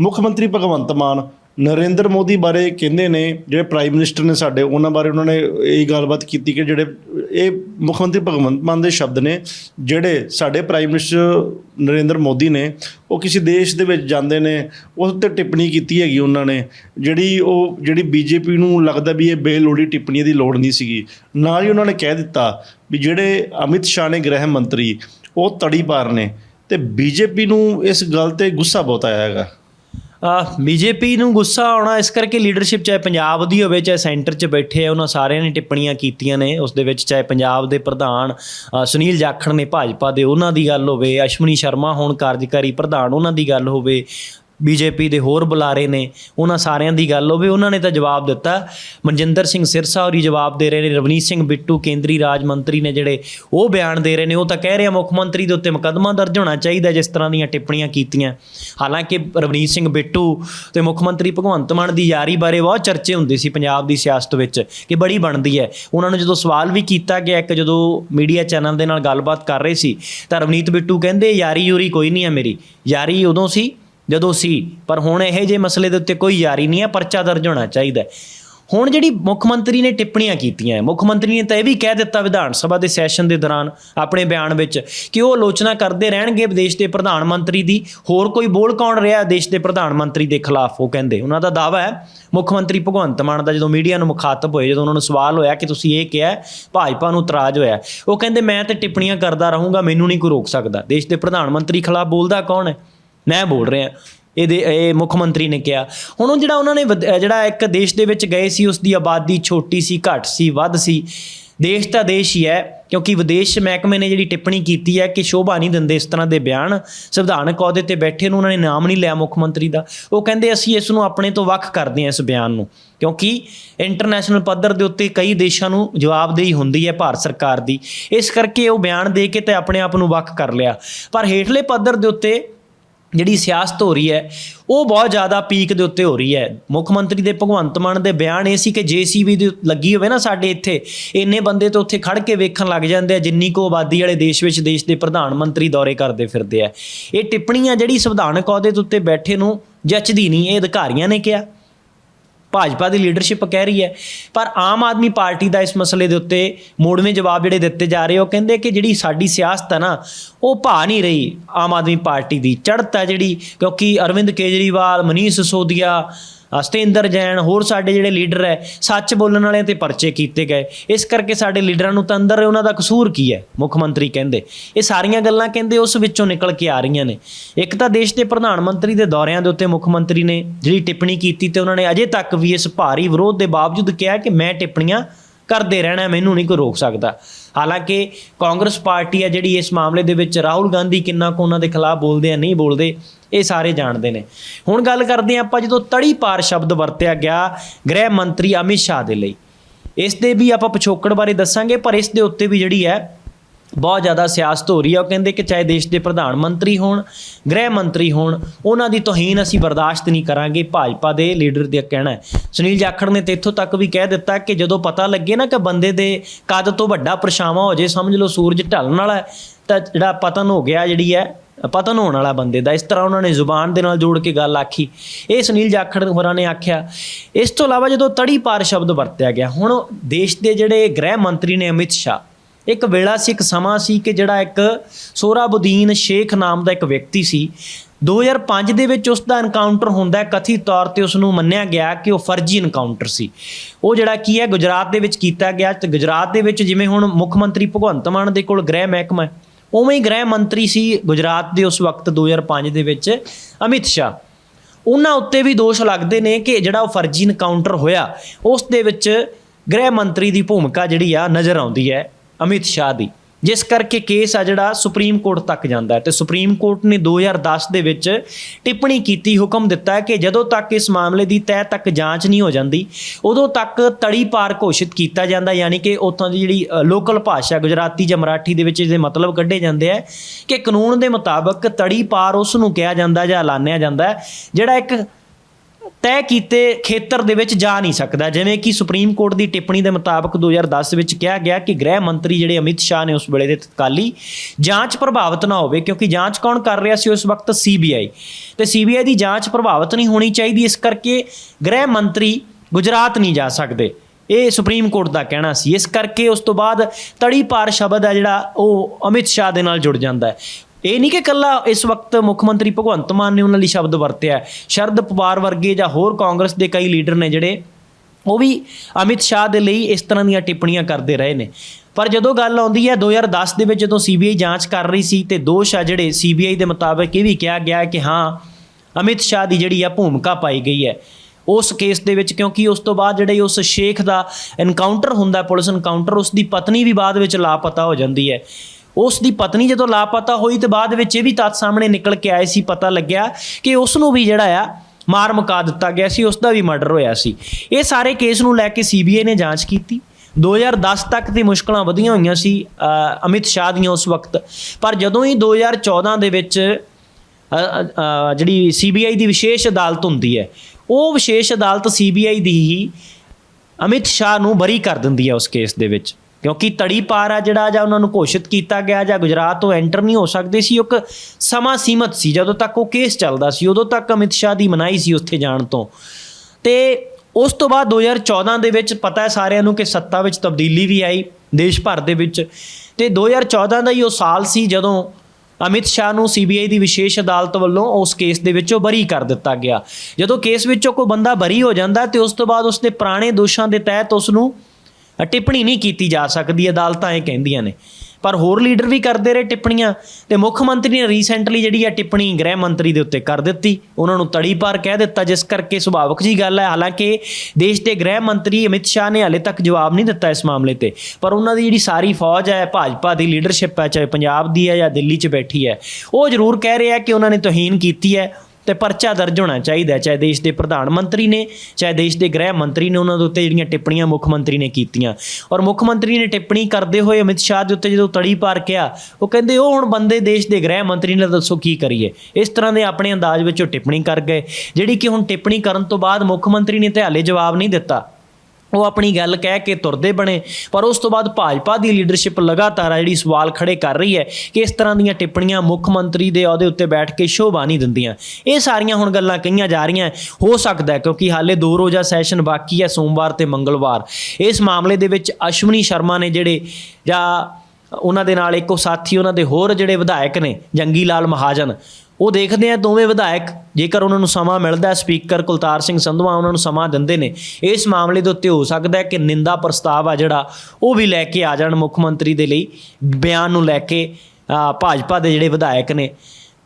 ਮੁੱਖ ਮੰਤਰੀ ਭਗਵੰਤ ਮਾਨ ਨਰਿੰਦਰ ਮੋਦੀ ਬਾਰੇ ਕਹਿੰਦੇ ਨੇ, ਜਿਹੜੇ ਪ੍ਰਾਈਮ ਮਿਨਿਸਟਰ ਨੇ ਸਾਡੇ, ਉਹਨਾਂ ਬਾਰੇ ਉਹਨਾਂ ਨੇ ਇਹ ਗੱਲਬਾਤ ਕੀਤੀ ਕਿ ਜਿਹੜੇ, ਇਹ ਮੁੱਖ ਮੰਤਰੀ ਭਗਵੰਤ ਮਾਨ ਦੇ ਸ਼ਬਦ ਨੇ, ਜਿਹੜੇ ਸਾਡੇ ਪ੍ਰਾਈਮ ਮਿਨਿਸਟਰ ਨਰਿੰਦਰ ਮੋਦੀ ਨੇ, ਉਹ ਕਿਸੇ ਦੇਸ਼ ਦੇ ਵਿੱਚ ਜਾਂਦੇ ਨੇ, ਉਸ ਉੱਤੇ ਟਿੱਪਣੀ ਕੀਤੀ ਹੈਗੀ ਉਹਨਾਂ ਨੇ, ਜਿਹੜੀ ਉਹ, ਜਿਹੜੀ ਬੀਜੇਪੀ ਨੂੰ ਲੱਗਦਾ ਵੀ ਇਹ ਬੇਲੋੜੀ ਟਿੱਪਣੀ ਦੀ ਲੋੜ ਨਹੀਂ ਸੀਗੀ। ਨਾਲ ਹੀ ਉਹਨਾਂ ਨੇ ਕਹਿ ਦਿੱਤਾ ਵੀ ਜਿਹੜੇ ਅਮਿਤ ਸ਼ਾਹ ਨੇ ਗ੍ਰਹਿ ਮੰਤਰੀ, ਉਹ ਤੜੀ ਪਾਰ ਨੇ, ਤੇ ਬੀਜੇਪੀ ਨੂੰ ਇਸ ਗੱਲ ਤੇ ਗੁੱਸਾ ਬਹੁਤ ਆਇਆ ਹੈਗਾ। ਬੀਜੇਪੀ ਨੂੰ ਗੁੱਸਾ ਆਉਣਾ, ਇਸ ਕਰਕੇ ਲੀਡਰਸ਼ਿਪ ਚਾਹੇ ਪੰਜਾਬ ਦੀ ਹੋਵੇ, ਚਾਹੇ ਸੈਂਟਰ 'ਚ ਬੈਠੇ ਆ, ਉਹਨਾਂ ਸਾਰਿਆਂ ਨੇ ਟਿੱਪਣੀਆਂ ਕੀਤੀਆਂ ਨੇ। ਉਸ ਦੇ ਵਿੱਚ ਚਾਹੇ ਪੰਜਾਬ ਦੇ ਪ੍ਰਧਾਨ ਸੁਨੀਲ ਜਾਖੜ ਨੇ ਭਾਜਪਾ ਦੇ, ਉਹਨਾਂ ਦੀ ਗੱਲ ਹੋਵੇ, ਅਸ਼ਵਨੀ ਸ਼ਰਮਾ ਹੋਣ ਕਾਰਜਕਾਰੀ ਪ੍ਰਧਾਨ, ਉਹਨਾਂ ਦੀ ਗੱਲ ਹੋਵੇ ਬੀਜੇਪੀ ਦੇ ਹੋਰ ਬੁਲਾਰੇ ਨੇ, ਉਹਨਾਂ ਸਾਰਿਆਂ ਦੀ ਗੱਲ ਹੋਵੇ, ਉਹਨਾਂ ਨੇ ਤਾਂ ਜਵਾਬ ਦਿੱਤਾ। ਮਨਜਿੰਦਰ ਸਿੰਘ ਸਿਰਸਾ ਹੋਰੀ ਜਵਾਬ ਦੇ ਰਹੇ ਨੇ, ਰਵਨੀਤ ਸਿੰਘ ਬਿੱਟੂ ਕੇਂਦਰੀ ਰਾਜ ਮੰਤਰੀ ਨੇ ਜਿਹੜੇ ਉਹ ਬਿਆਨ ਦੇ ਰਹੇ ਨੇ, ਉਹ ਤਾਂ ਕਹਿ ਰਹੇ ਆ, ਮੁੱਖ ਮੰਤਰੀ ਦੇ ਉੱਤੇ ਮੁਕੱਦਮਾ ਦਰਜ ਹੋਣਾ ਚਾਹੀਦਾ ਜਿਸ ਤਰ੍ਹਾਂ ਦੀਆਂ ਟਿੱਪਣੀਆਂ ਕੀਤੀਆਂ। ਹਾਲਾਂਕਿ ਰਵਨੀਤ ਸਿੰਘ ਬਿੱਟੂ ਤੇ ਮੁੱਖ ਮੰਤਰੀ ਭਗਵੰਤ ਮਾਨ ਦੀ ਯਾਰੀ ਬਾਰੇ ਬਹੁਤ ਚਰਚੇ ਹੁੰਦੇ ਸੀ ਪੰਜਾਬ ਦੀ ਸਿਆਸਤ ਵਿੱਚ, ਕਿ ਬੜੀ ਬਣਦੀ ਹੈ। ਉਹਨਾਂ ਨੂੰ ਜਦੋਂ ਸਵਾਲ ਵੀ ਕੀਤਾ ਗਿਆ, ਇੱਕ ਜਦੋਂ ਮੀਡੀਆ ਚੈਨਲ ਦੇ ਨਾਲ ਗੱਲਬਾਤ ਕਰ ਰਹੇ ਸੀ, ਤਾਂ ਰਵਨੀਤ ਬਿੱਟੂ ਕਹਿੰਦੇ, ਯਾਰੀ ਯੂਰੀ ਕੋਈ ਨਹੀਂ ਹੈ ਮੇਰੀ। ਯਾਰੀ ਉਦੋਂ ਸੀ ਜਦੋਂ ਸੀ, ਪਰ ਹੁਣ ਇਹੋ ਜਿਹੇ ਮਸਲੇ ਦੇ ਉੱਤੇ ਕੋਈ ਯਾਰੀ ਨਹੀਂ ਹੈ, ਪਰਚਾ ਦਰਜ ਹੋਣਾ ਚਾਹੀਦਾ ਹੁਣ ਜਿਹੜੀ ਮੁੱਖ ਮੰਤਰੀ ਨੇ ਟਿੱਪਣੀਆਂ ਕੀਤੀਆਂ ਮੁੱਖ ਮੰਤਰੀ ਨੇ ਤਾਂ ਇਹ ਵੀ ਕਹਿ ਦਿੱਤਾ ਵਿਧਾਨ ਸਭਾ ਦੇ ਸੈਸ਼ਨ ਦੇ ਦੌਰਾਨ ਆਪਣੇ ਬਿਆਨ ਵਿੱਚ ਕਿ ਉਹ ਆਲੋਚਨਾ ਕਰਦੇ ਰਹਿਣਗੇ ਦੇਸ਼ ਦੇ ਪ੍ਰਧਾਨ ਮੰਤਰੀ ਦੀ, ਹੋਰ ਕੋਈ ਬੋਲ ਕੌਣ ਰਿਹਾ ਦੇਸ਼ ਦੇ ਪ੍ਰਧਾਨ ਮੰਤਰੀ ਦੇ ਖਿਲਾਫ, ਉਹ ਕਹਿੰਦੇ। ਉਹਨਾਂ ਦਾ ਦਾਵਾ ਹੈ, ਮੁੱਖ ਮੰਤਰੀ ਭਗਵੰਤ ਮਾਨ ਦਾ ਜਦੋਂ ਮੀਡੀਆ ਨੂੰ ਮੁਖਾਤਬ ਹੋਏ, ਜਦੋਂ ਉਹਨਾਂ ਨੂੰ ਸਵਾਲ ਹੋਇਆ ਕਿ ਤੁਸੀਂ ਇਹ ਕਿਹਾ ਭਾਜਪਾ ਨੂੰ ਇਤਰਾਜ਼ ਹੋਇਆ ਉਹ ਕਹਿੰਦੇ, ਮੈਂ ਤੇ ਟਿੱਪਣੀਆਂ ਕਰਦਾ ਰਹੂੰਗਾ, ਮੈਨੂੰ ਨਹੀਂ ਕੋਈ ਰੋਕ ਸਕਦਾ। ਦੇਸ਼ ਦੇ ਪ੍ਰਧਾਨ ਮੰਤਰੀ ਖਿਲਾਫ ਬੋਲਦਾ ਕੌਣ ਹੈ? ਮੈਂ ਬੋਲ ਰਿਹਾ। ਇਹਦੇ, ਇਹ ਮੁੱਖ ਮੰਤਰੀ ਨੇ ਕਿਹਾ। ਹੁਣ ਉਹ ਜਿਹੜਾ ਉਹਨਾਂ ਨੇ ਵਧ- ਜਿਹੜਾ ਇੱਕ ਦੇਸ਼ ਦੇ ਵਿੱਚ ਗਏ ਸੀ ਉਸ ਦੀ ਆਬਾਦੀ ਛੋਟੀ ਸੀ, ਘੱਟ ਸੀ, ਵੱਧ ਸੀ। ਦੇਸ਼ ਤਾਂ ਦੇਸ਼ ਹੀ ਹੈ, ਕਿਉਂਕਿ ਵਿਦੇਸ਼ ਮਹਿਕਮੇ ਨੇ ਜਿਹੜੀ ਟਿੱਪਣੀ ਕੀਤੀ ਹੈ ਕਿ ਸ਼ੋਭਾ ਨਹੀਂ ਦਿੰਦੇ ਇਸ ਤਰ੍ਹਾਂ ਦੇ ਬਿਆਨ। ਸੰਵਿਧਾਨਕ ਅਹੁਦੇ ਤੇ ਬੈਠੇ ਨੂੰ ਉਹਨਾਂ ਨੇ ਨਾਮ ਨਹੀਂ ਲਿਆ ਮੁੱਖ ਮੰਤਰੀ ਦਾ। ਉਹ ਕਹਿੰਦੇ, ਅਸੀਂ ਇਸ ਨੂੰ ਆਪਣੇ ਤੋਂ ਵੱਖ ਕਰਦੇ ਹਾਂ ਇਸ ਬਿਆਨ ਨੂੰ, ਕਿਉਂਕਿ ਇੰਟਰਨੈਸ਼ਨਲ ਪੱਧਰ ਦੇ ਉੱਤੇ ਕਈ ਦੇਸ਼ਾਂ ਨੂੰ ਜਵਾਬਦੇਹੀ ਹੁੰਦੀ ਹੈ ਭਾਰਤ ਸਰਕਾਰ ਦੀ। ਇਸ ਕਰਕੇ ਉਹ ਬਿਆਨ ਦੇ ਕੇ ਤੇ ਆਪਣੇ ਆਪ ਨੂੰ ਵੱਖ ਕਰ ਲਿਆ। ਪਰ ਹੇਠਲੇ ਪੱਧਰ ਦੇ ਉੱਤੇ ਜਿਹੜੀ ਸਿਆਸਤ ਹੋ ਰਹੀ ਹੈ, ਉਹ ਬਹੁਤ ਜ਼ਿਆਦਾ ਪੀਕ ਦੇ ਉੱਤੇ ਹੋ ਰਹੀ ਹੈ। ਮੁੱਖ ਮੰਤਰੀ ਦੇ ਭਗਵੰਤ ਮਾਨ ਦੇ ਬਿਆਨ ਇਹ ਸੀ ਕਿ ਜੀਸੀਬੀ ਦੀ ਲੱਗੀ ਹੋਵੇ ਨਾ ਸਾਡੇ ਇੱਥੇ, ਇੰਨੇ ਬੰਦੇ ਤਾਂ ਉੱਥੇ ਖੜ ਕੇ ਵੇਖਣ ਲੱਗ ਜਾਂਦੇ ਆ, ਜਿੰਨੀ ਕੋ ਆਬਾਦੀ ਵਾਲੇ ਦੇਸ਼ ਵਿੱਚ ਦੇਸ਼ ਦੇ ਪ੍ਰਧਾਨ ਮੰਤਰੀ ਦੌਰੇ ਕਰਦੇ ਫਿਰਦੇ ਆ। ਇਹ ਟਿੱਪਣੀਆਂ ਜਿਹੜੀ ਸੰਵਿਧਾਨਕ ਅਹੁਦੇ ਦੇ ਉੱਤੇ ਬੈਠੇ ਨੂੰ ਜੱਚਦੀ ਨਹੀਂ, ਇਹ ਅਧਿਕਾਰੀਆਂ ਨੇ ਕਿਹਾ। ਭਾਜਪਾ ਦੀ ਲੀਡਰਸ਼ਿਪ ਕਹਿ ਰਹੀ ਹੈ। ਪਰ ਆਮ ਆਦਮੀ ਪਾਰਟੀ ਦਾ ਇਸ ਮਸਲੇ ਦੇ ਉੱਤੇ ਮੋੜਵੇਂ ਜਵਾਬ ਜਿਹੜੇ ਦਿੱਤੇ ਜਾ ਰਹੇ, ਉਹ ਕਹਿੰਦੇ ਕਿ ਜਿਹੜੀ ਸਾਡੀ ਸਿਆਸਤ ਹੈ ਨਾ, ਉਹ ਭਾ ਨਹੀਂ ਰਹੀ ਆਮ ਆਦਮੀ ਪਾਰਟੀ ਦੀ। ਚੜ੍ਹਤ ਹੈ ਜਿਹੜੀ, ਕਿਉਂਕਿ ਅਰਵਿੰਦ ਕੇਜਰੀਵਾਲ, ਮਨੀਸ਼ ਸਿਸੋਦੀਆ ਸਤਿੰਦਰ ਜੈਨ, ਹੋਰ ਸਾਡੇ ਜਿਹੜੇ ਲੀਡਰ ਹੈ, ਸੱਚ ਬੋਲਣ ਵਾਲਿਆਂ ਤੇ ਪਰਚੇ ਕੀਤੇ ਗਏ। ਇਸ ਕਰਕੇ ਸਾਡੇ ਲੀਡਰਾਂ ਨੂੰ ਤਾਂ ਅੰਦਰ ਉਹਨਾਂ ਦਾ ਕਸੂਰ ਕੀ ਹੈ? ਮੁੱਖ ਮੰਤਰੀ ਕਹਿੰਦੇ। ਇਹ ਸਾਰੀਆਂ ਗੱਲਾਂ ਕਹਿੰਦੇ ਉਸ ਵਿੱਚੋਂ ਨਿਕਲ ਕੇ ਆ ਰਹੀਆਂ ਨੇ। ਇੱਕ ਤਾਂ ਦੇਸ਼ ਦੇ ਪ੍ਰਧਾਨ ਮੰਤਰੀ ਦੇ ਦੌਰਿਆਂ ਦੇ ਉੱਤੇ ਮੁੱਖ ਮੰਤਰੀ ਨੇ ਜਿਹੜੀ ਟਿੱਪਣੀ ਕੀਤੀ ਤੇ ਉਹਨਾਂ ਨੇ ਅਜੇ ਤੱਕ ਵੀ ਇਸ ਭਾਰੀ ਵਿਰੋਧ ਦੇ ਬਾਵਜੂਦ ਕਿਹਾ ਕਿ ਮੈਂ ਟਿੱਪਣੀਆਂ ਕਰਦੇ ਰਹਿਣਾ, ਮੈਨੂੰ ਨਹੀਂ ਕੋਈ ਰੋਕ ਸਕਦਾ। ਹਾਲਾਂਕਿ ਕਾਂਗਰਸ ਪਾਰਟੀ ਹੈ ਜਿਹੜੀ ਇਸ ਮਾਮਲੇ ਦੇ ਵਿੱਚ ਰਾਹੁਲ ਗਾਂਧੀ ਕਿੰਨਾ ਕੁ ਉਹਨਾਂ ਦੇ ਖਿਲਾਫ ਬੋਲਦੇ ਆ, ਨਹੀਂ ਬੋਲਦੇ, ਇਹ ਸਾਰੇ ਜਾਣਦੇ ਨੇ। ਹੁਣ ਗੱਲ ਕਰਦੇ ਹਾਂ ਆਪਾਂ ਜਦੋਂ ਤੜੀ ਪਾਰ ਸ਼ਬਦ ਵਰਤਿਆ ਗਿਆ ਗ੍ਰਹਿ ਮੰਤਰੀ ਅਮਿਤ ਸ਼ਾਹ ਦੇ ਲਈ। ਇਸ ਦੇ ਵੀ ਆਪਾਂ ਪਿਛੋਕੜ ਬਾਰੇ ਦੱਸਾਂਗੇ, ਪਰ ਇਸ ਦੇ ਉੱਤੇ ਵੀ ਜਿਹੜੀ ਹੈ ਬਹੁਤ ਜ਼ਿਆਦਾ ਸਿਆਸਤ ਹੋ ਰਹੀ ਹੈ ਉਹ ਕਹਿੰਦੇ ਕਿ ਚਾਹੇ ਦੇਸ਼ ਦੇ ਪ੍ਰਧਾਨ ਮੰਤਰੀ ਹੋਣ, ਗ੍ਰਹਿ ਮੰਤਰੀ ਹੋਣ, ਉਹਨਾਂ ਦੀ ਤੋਹੀਨ ਅਸੀਂ ਬਰਦਾਸ਼ਤ ਨਹੀਂ ਕਰਾਂਗੇ, ਭਾਜਪਾ ਦੇ ਲੀਡਰ ਦਾ ਕਹਿਣਾ ਹੈ। ਸੁਨੀਲ ਜਾਖੜ ਨੇ ਤੇ ਇੱਥੋਂ ਤੱਕ ਵੀ ਕਹਿ ਦਿੱਤਾ ਕਿ ਜਦੋਂ ਪਤਾ ਲੱਗੇ ਨਾ ਕਿ ਬੰਦੇ ਦੇ ਕਦ ਤੋਂ ਵੱਡਾ ਪਰਛਾਵਾਂ ਹੋ ਜੇ ਸਮਝ ਲਓ ਸੂਰਜ ਢਲਣ ਵਾਲਾ ਤਾਂ ਜਿਹੜਾ ਪਤਨ ਹੋ ਗਿਆ ਜਿਹੜੀ ਹੈ, ਪਤਨ ਹੋਣ ਵਾਲਾ ਬੰਦੇ ਦਾ। ਇਸ ਤਰ੍ਹਾਂ ਉਹਨਾਂ ਨੇ ਜ਼ੁਬਾਨ ਦੇ ਨਾਲ ਜੋੜ ਕੇ ਗੱਲ ਆਖੀ। ਇਹ ਸੁਨੀਲ ਜਾਖੜ ਹੋਰਾਂ ਨੇ ਆਖਿਆ, ਇਸ ਤੋਂ ਇਲਾਵਾ ਜਦੋਂ ਤੜੀ ਪਾਰ ਸ਼ਬਦ ਵਰਤਿਆ ਗਿਆ, ਹੁਣ ਦੇਸ਼ ਦੇ ਜਿਹੜੇ ਗ੍ਰਹਿ ਮੰਤਰੀ ਨੇ ਅਮਿਤ ਸ਼ਾਹ ਇੱਕ ਵੇਲਾ ਸੀ, ਇੱਕ ਸਮਾਂ ਸੀ ਕਿ ਜਿਹੜਾ ਇੱਕ ਸੋਹਰਾਬੁਦੀਨ ਸ਼ੇਖ ਨਾਮ ਦਾ ਇੱਕ ਵਿਅਕਤੀ ਸੀ। 2005 ਦੇ ਵਿੱਚ ਉਸ ਦਾ ਐਨਕਾਊਂਟਰ ਹੁੰਦਾ ਹੈ। ਕਥਿਤ ਤੌਰ ਤੇ ਉਸ ਨੂੰ ਮੰਨਿਆ ਗਿਆ ਕਿ ਉਹ ਫਰਜ਼ੀ ਐਨਕਾਊਂਟਰ ਸੀ। ਉਹ ਜਿਹੜਾ ਕੀ ਹੈ, ਗੁਜਰਾਤ ਦੇ ਵਿੱਚ ਕੀਤਾ ਗਿਆ ਤੇ ਗੁਜਰਾਤ ਦੇ ਵਿੱਚ ਜਿਵੇਂ ਹੁਣ ਮੁੱਖ ਮੰਤਰੀ ਭਗਵੰਤ ਮਾਨ ਦੇ ਕੋਲ ਗ੍ਰਹਿ ਮਹਿਕਮਾ ਉਵੇਂ ਹੀ ਗ੍ਰਹਿ ਮੰਤਰੀ ਸੀ ਗੁਜਰਾਤ ਦੇ ਉਸ ਵਕਤ 2005 ਦੇ ਵਿੱਚ ਅਮਿਤ ਸ਼ਾਹ। ਉਹਨਾਂ ਉੱਤੇ ਵੀ ਦੋਸ਼ ਲੱਗਦੇ ਨੇ ਕਿ ਜਿਹੜਾ ਉਹ ਫਰਜ਼ੀ ਐਨਕਾਊਂਟਰ ਹੋਇਆ, ਉਸ ਦੇ ਵਿੱਚ ਗ੍ਰਹਿ ਮੰਤਰੀ ਦੀ ਭੂਮਿਕਾ ਜਿਹੜੀ ਆ ਨਜ਼ਰ ਆਉਂਦੀ ਹੈ। ਅਮਿਤ ਸ਼ਾਹ ਦੀ, ਜਿਸ ਕਰਕੇ ਕੇਸ ਆ ਜਿਹੜਾ ਸੁਪਰੀਮ ਕੋਰਟ ਤੱਕ ਜਾਂਦਾ ਹੈ ਤੇ ਸੁਪਰੀਮ ਕੋਰਟ ਨੇ 2010 ਦੇ ਵਿੱਚ ਟਿੱਪਣੀ ਕੀਤੀ, ਹੁਕਮ ਦਿੱਤਾ ਕਿ ਜਦੋਂ ਤੱਕ ਇਸ ਮਾਮਲੇ ਦੀ ਤਹਿ ਤੱਕ ਜਾਂਚ ਨਹੀਂ ਹੋ ਜਾਂਦੀ, ਉਦੋਂ ਤੱਕ ਤੜੀ ਪਾਰ ਘੋਸ਼ਿਤ ਕੀਤਾ ਜਾਂਦਾ, ਯਾਨੀ ਕਿ ਉੱਥੋਂ ਦੀ ਜਿਹੜੀ ਲੋਕਲ ਭਾਸ਼ਾ ਗੁਜਰਾਤੀ ਜਾਂ ਮਰਾਠੀ ਦੇ ਵਿੱਚ ਇਹਦੇ ਮਤਲਬ ਕੱਢੇ ਜਾਂਦੇ ਆ ਕਿ ਕਾਨੂੰਨ ਦੇ ਮੁਤਾਬਕ ਤੜੀ ਪਾਰ ਉਸ ਨੂੰ ਕਿਹਾ ਜਾਂਦਾ ਜਾਂ ਐਲਾਨਿਆ ਜਾਂਦਾ ਜਿਹੜਾ ਇੱਕ ਤੈਅ ਕੀਤੇ ਖੇਤਰ ਦੇ ਵਿੱਚ ਜਾ ਨਹੀਂ ਸਕਦਾ। ਜਿਵੇਂ ਕਿ ਸੁਪਰੀਮ ਕੋਰਟ ਦੀ ਟਿੱਪਣੀ ਦੇ ਮੁਤਾਬਕ 2010 ਵਿੱਚ ਕਿਹਾ ਗਿਆ ਕਿ ਗ੍ਰਹਿ ਮੰਤਰੀ ਜਿਹੜੇ ਅਮਿਤ ਸ਼ਾਹ ਨੇ ਉਸ ਵੇਲੇ ਦੇ ਤਤਕਾਲੀ, ਜਾਂਚ ਪ੍ਰਭਾਵਿਤ ਨਾ ਹੋਵੇ, ਕਿਉਂਕਿ ਜਾਂਚ ਕੌਣ ਕਰ ਰਿਹਾ ਸੀ ਉਸ ਵਕਤ? ਸੀਬੀਆਈ ਤੇ ਸੀਬੀਆਈ ਦੀ ਜਾਂਚ ਪ੍ਰਭਾਵਿਤ ਨਹੀਂ ਹੋਣੀ ਚਾਹੀਦੀ, ਇਸ ਕਰਕੇ ਗ੍ਰਹਿ ਮੰਤਰੀ ਗੁਜਰਾਤ ਨਹੀਂ ਜਾ ਸਕਦੇ। ਇਹ ਸੁਪਰੀਮ ਕੋਰਟ ਦਾ ਕਹਿਣਾ ਸੀ। ਇਸ ਕਰਕੇ ਉਸ ਤੋਂ ਬਾਅਦ ਤੜੀ ਪਾਰ ਸ਼ਬਦ ਹੈ ਜਿਹੜਾ, ਉਹ ਅਮਿਤ ਸ਼ਾਹ ਦੇ ਨਾਲ ਜੁੜ ਜਾਂਦਾ ਹੈ। ਇਹ ਨਹੀਂ ਕਿ ਕੱਲਾ ਇਸ ਵਕਤ ਮੁੱਖ ਮੰਤਰੀ ਭਗਵੰਤ ਮਾਨ ਨੇ ਉਹਨਾਂ ਲਈ ਸ਼ਬਦ ਵਰਤਿਆ ਸ਼ਰਦ ਪਵਾਰ ਵਰਗੇ ਜਾਂ ਹੋਰ ਕਾਂਗਰਸ ਦੇ ਕਈ ਲੀਡਰ ਨੇ ਜਿਹੜੇ, ਉਹ ਵੀ ਅਮਿਤ ਸ਼ਾਹ ਦੇ ਲਈ ਇਸ ਤਰ੍ਹਾਂ ਦੀਆਂ ਟਿੱਪਣੀਆਂ ਕਰਦੇ ਰਹੇ ਨੇ। ਪਰ ਜਦੋਂ ਗੱਲ ਆਉਂਦੀ ਹੈ 2010 ਦੇ ਵਿੱਚ ਜਦੋਂ ਸੀਬੀਆਈ ਜਾਂਚ ਕਰ ਰਹੀ ਸੀ ਤੇ ਦੋਸ਼ ਆ ਜਿਹੜੇ ਸੀਬੀਆਈ ਦੇ ਮੁਤਾਬਕ ਇਹ ਵੀ ਕਿਹਾ ਗਿਆ ਕਿ ਹਾਂ, ਅਮਿਤ ਸ਼ਾਹ ਦੀ ਜਿਹੜੀ ਆ ਭੂਮਿਕਾ ਪਾਈ ਗਈ ਹੈ। ਉਸ ਕੇਸ ਦੇ ਵਿੱਚ ਕਿਉਂਕਿ ਉਸ ਤੋਂ ਬਾਅਦ ਜਿਹੜੇ ਉਸ ਸ਼ੇਖ ਦਾ ਐਨਕਾਊਂਟਰ ਹੁੰਦਾ ਪੁਲਿਸ ਐਨਕਾਊਂਟਰ ਉਸ ਦੀ ਪਤਨੀ ਵੀ ਬਾਅਦ ਵਿੱਚ ਲਾਪਤਾ ਹੋ ਜਾਂਦੀ ਹੈ। ਉਸ ਦੀ ਪਤਨੀ ਜਦੋਂ ਲਾਪਤਾ ਹੋਈ ਤੇ ਬਾਅਦ ਵਿੱਚ ਇਹ ਵੀ ਤੱਥ ਸਾਹਮਣੇ ਨਿਕਲ ਕੇ ਆਏ ਸੀ ਪਤਾ ਲੱਗਿਆ ਕਿ ਉਸ ਨੂੰ ਵੀ ਜਿਹੜਾ ਆ ਮਾਰ ਮੁਕਾ ਦਿੱਤਾ ਗਿਆ ਸੀ ਉਸ ਦਾ ਵੀ ਮਰਡਰ ਹੋਇਆ ਸੀ। ਇਹ ਸਾਰੇ ਕੇਸ ਨੂੰ ਲੈ ਕੇ ਸੀਬੀਆਈ ਨੇ ਜਾਂਚ ਕੀਤੀ। 2010 ਤੱਕ ਦੀ ਮੁਸ਼ਕਲਾਂ ਵਧੀਆਂ ਹੋਈਆਂ ਸੀ ਅਮਿਤ ਸ਼ਾਹ ਦੀਆਂ ਉਸ ਵਕਤ। ਪਰ ਜਦੋਂ ਹੀ 2014 ਦੇ ਵਿੱਚ ਅ, ਅ, ਅ, ਜਿਹੜੀ ਸੀਬੀਆਈ ਦੀ ਵਿਸ਼ੇਸ਼ ਅਦਾਲਤ ਹੁੰਦੀ ਹੈ ਉਹ ਵਿਸ਼ੇਸ਼ ਅਦਾਲਤ ਸੀਬੀਆਈ ਦੀ ਹੀ ਅਮਿਤ ਸ਼ਾਹ ਨੂੰ ਬਰੀ ਕਰ ਦਿੰਦੀ ਹੈ ਉਸ ਕੇਸ ਦੇ ਵਿੱਚ। ਕਿਉਂਕਿ ਤੜੀ ਪਾਰ ਆ ਜਿਹੜਾ ਜਾਂ ਉਹਨਾਂ ਨੂੰ ਘੋਸ਼ਿਤ ਕੀਤਾ ਗਿਆ ਜਾਂ ਗੁਜਰਾਤ ਤੋਂ ਐਂਟਰ ਨਹੀਂ ਹੋ ਸਕਦੇ ਸੀ, ਉਹ ਇੱਕ ਸਮਾਂ ਸੀਮਤ ਸੀ, ਜਦੋਂ ਤੱਕ ਉਹ ਕੇਸ ਚੱਲਦਾ ਸੀ, ਉਦੋਂ ਤੱਕ ਅਮਿਤ ਸ਼ਾਹ ਦੀ ਮਨਾਈ ਸੀ ਉੱਥੇ ਜਾਣ ਤੋਂ। ਤੇ ਉਸ ਤੋਂ ਬਾਅਦ 2014 ਦੇ ਵਿੱਚ ਪਤਾ ਹੈ ਸਾਰਿਆਂ ਨੂੰ ਕਿ ਸੱਤਾ ਵਿੱਚ ਤਬਦੀਲੀ ਵੀ ਆਈ, ਦੇਸ਼ ਭਰ ਦੇ ਵਿੱਚ। ਤੇ 2014 ਦਾ ਹੀ ਉਹ ਸਾਲ ਸੀ ਜਦੋਂ ਅਮਿਤ ਸ਼ਾਹ ਨੂੰ ਸੀਬੀਆਈ ਦੀ ਵਿਸ਼ੇਸ਼ ਅਦਾਲਤ ਵੱਲੋਂ ਉਸ ਕੇਸ ਦੇ ਵਿੱਚੋਂ ਬਰੀ ਕਰ ਦਿੱਤਾ ਗਿਆ। ਜਦੋਂ ਕੇਸ ਵਿੱਚੋਂ ਕੋਈ ਬੰਦਾ ਬਰੀ ਹੋ ਜਾਂਦਾ ਤੇ ਉਸ ਤੋਂ ਬਾਅਦ ਉਸਦੇ ਪੁਰਾਣੇ ਦੋਸ਼ਾਂ ਦੇ ਤਹਿਤ ਉਸ ਨੂੰ ਟਿੱਪਣੀ ਨਹੀਂ ਕੀਤੀ ਜਾ ਸਕਦੀ, ਅਦਾਲਤਾਂ ਇਹ ਕਹਿੰਦੀਆਂ ਨੇ। ਪਰ ਹੋਰ ਲੀਡਰ ਵੀ ਕਰਦੇ ਰਹੇ ਟਿੱਪਣੀਆਂ ਤੇ ਮੁੱਖ ਮੰਤਰੀ ਨੇ ਰੀਸੈਂਟਲੀ ਜਿਹੜੀ ਆ ਟਿੱਪਣੀ ਗ੍ਰਹਿ ਮੰਤਰੀ ਦੇ ਉੱਤੇ ਕਰ ਦਿੱਤੀ। ਉਹਨਾਂ ਨੂੰ ਤੜੀ ਪਾਰ ਕਹਿ ਦਿੱਤਾ, ਜਿਸ ਕਰਕੇ ਸੁਭਾਵਕ ਜੀ ਗੱਲ ਹੈ। ਹਾਲਾਂਕਿ ਦੇਸ਼ ਦੇ ਗ੍ਰਹਿ ਮੰਤਰੀ ਅਮਿਤ ਸ਼ਾਹ ਨੇ ਹਾਲੇ ਤੱਕ ਜਵਾਬ ਨਹੀਂ ਦਿੱਤਾ ਇਸ ਮਾਮਲੇ ਤੇ। ਪਰ ਉਹਨਾਂ ਦੀ ਜਿਹੜੀ ਸਾਰੀ ਫੌਜ ਹੈ, ਭਾਜਪਾ ਦੀ ਲੀਡਰਸ਼ਿਪ ਹੈ, ਚਾਹੇ ਪੰਜਾਬ ਦੀ ਹੈ ਜਾਂ ਦਿੱਲੀ 'ਚ ਬੈਠੀ ਹੈ, ਉਹ ਜ਼ਰੂਰ ਕਹਿ ਰਿਹਾ ਕਿ ਉਹਨਾਂ ਨੇ ਤੋਹੀਨ ਕੀਤੀ ਹੈ। ਤੇ ਪਰਚਾ ਦਰਜ ਹੋਣਾ ਚਾਹੀਦਾ ਚਾਹੇ ਦੇਸ਼ ਦੇ ਪ੍ਰਧਾਨ ਮੰਤਰੀ ਨੇ, ਚਾਹੇ ਦੇਸ਼ ਦੇ ਗ੍ਰਹਿ ਮੰਤਰੀ ਨੇ ਉਹਨਾਂ ਦੇ ਉੱਤੇ ਜਿਹੜੀਆਂ ਟਿੱਪਣੀਆਂ ਮੁੱਖ ਮੰਤਰੀ ਨੇ ਕੀਤੀਆਂ। ਔਰ ਮੁੱਖ ਮੰਤਰੀ ਨੇ ਟਿੱਪਣੀ ਕਰਦੇ ਹੋਏ ਅਮਿਤ ਸ਼ਾਹ ਦੇ ਉੱਤੇ ਜਦੋਂ ਤੜੀ ਪਾਰ ਕਿਹਾ, ਉਹ ਕਹਿੰਦੇ, ਉਹ ਹੁਣ ਬੰਦੇ ਦੇਸ਼ ਦੇ ਗ੍ਰਹਿ ਮੰਤਰੀ ਨੇ ਦੱਸੋ ਕੀ ਕਰੀਏ? ਇਸ ਤਰ੍ਹਾਂ ਦੇ ਆਪਣੇ ਅੰਦਾਜ਼ ਵਿੱਚ ਉਹ ਟਿੱਪਣੀ ਕਰ ਗਏ, ਜਿਹੜੀ ਕਿ ਹੁਣ ਟਿੱਪਣੀ ਕਰਨ ਤੋਂ ਬਾਅਦ ਮੁੱਖ ਮੰਤਰੀ ਨੇ ਤੇ ਹਾਲੇ ਜਵਾਬ ਨਹੀਂ ਦਿੱਤਾ। ਉਹ ਆਪਣੀ ਗੱਲ ਕਹਿ ਕੇ ਤੁਰਦੇ ਬਣੇ, ਪਰ ਉਸ ਤੋਂ ਬਾਅਦ ਭਾਜਪਾ ਦੀ ਲੀਡਰਸ਼ਿਪ ਲਗਾਤਾਰ ਆ ਜਿਹੜੀ ਸਵਾਲ ਖੜੇ ਕਰ ਰਹੀ ਹੈ ਕਿ ਇਸ ਤਰ੍ਹਾਂ ਦੀਆਂ ਟਿੱਪਣੀਆਂ ਮੁੱਖ ਮੰਤਰੀ ਦੇ ਅਹੁਦੇ ਉੱਤੇ ਬੈਠ ਕੇ ਸ਼ੋਭਾ ਨਹੀਂ ਦਿੰਦੀਆਂ। ਇਹ ਸਾਰੀਆਂ ਹੁਣ ਗੱਲਾਂ ਕਹੀਆਂ ਜਾ ਰਹੀਆਂ, ਹੋ ਸਕਦਾ ਹੈ ਕਿਉਂਕਿ ਹਾਲੇ ਦੋ ਰੋਜ਼ਾ ਸੈਸ਼ਨ ਬਾਕੀ ਹੈ ਸੋਮਵਾਰ ਤੇ ਮੰਗਲਵਾਰ। ਇਸ ਮਾਮਲੇ ਦੇ ਵਿੱਚ ਅਸ਼ਵਨੀ ਸ਼ਰਮਾ ਨੇ ਜਿਹੜੇ, ਜਾਂ ਉਹਨਾਂ ਦੇ ਨਾਲ ਇੱਕੋ ਸਾਥੀ, ਉਹਨਾਂ ਦੇ ਹੋਰ ਜਿਹੜੇ ਵਿਧਾਇਕ ਨੇ ਜੰਗੀ ਲਾਲ ਮਹਾਜਨ ਉਹ ਦੇਖਦੇ ਆ ਦੋਵੇਂ ਵਿਧਾਇਕ, ਜੇਕਰ ਉਹਨਾਂ ਨੂੰ ਸਮਾਂ ਮਿਲਦਾ ਹੈ, ਸਪੀਕਰ ਕੁਲਤਾਰ ਸਿੰਘ ਸੰਧਵਾ ਉਹਨਾਂ ਨੂੰ ਸਮਾਂ ਦਿੰਦੇ ਨੇ। ਇਸ ਮਾਮਲੇ ਦੇ ਉੱਤੇ ਹੋ ਸਕਦਾ ਹੈ ਕਿ ਨਿੰਦਾ ਪ੍ਰਸਤਾਵ ਆ ਜਿਹੜਾ, ਉਹ ਵੀ ਲੈ ਕੇ ਆ ਜਾਣ ਮੁੱਖ ਮੰਤਰੀ ਦੇ ਲਈ, ਬਿਆਨ ਨੂੰ ਲੈ ਕੇ ਭਾਜਪਾ ਦੇ ਜਿਹੜੇ ਵਿਧਾਇਕ ਨੇ।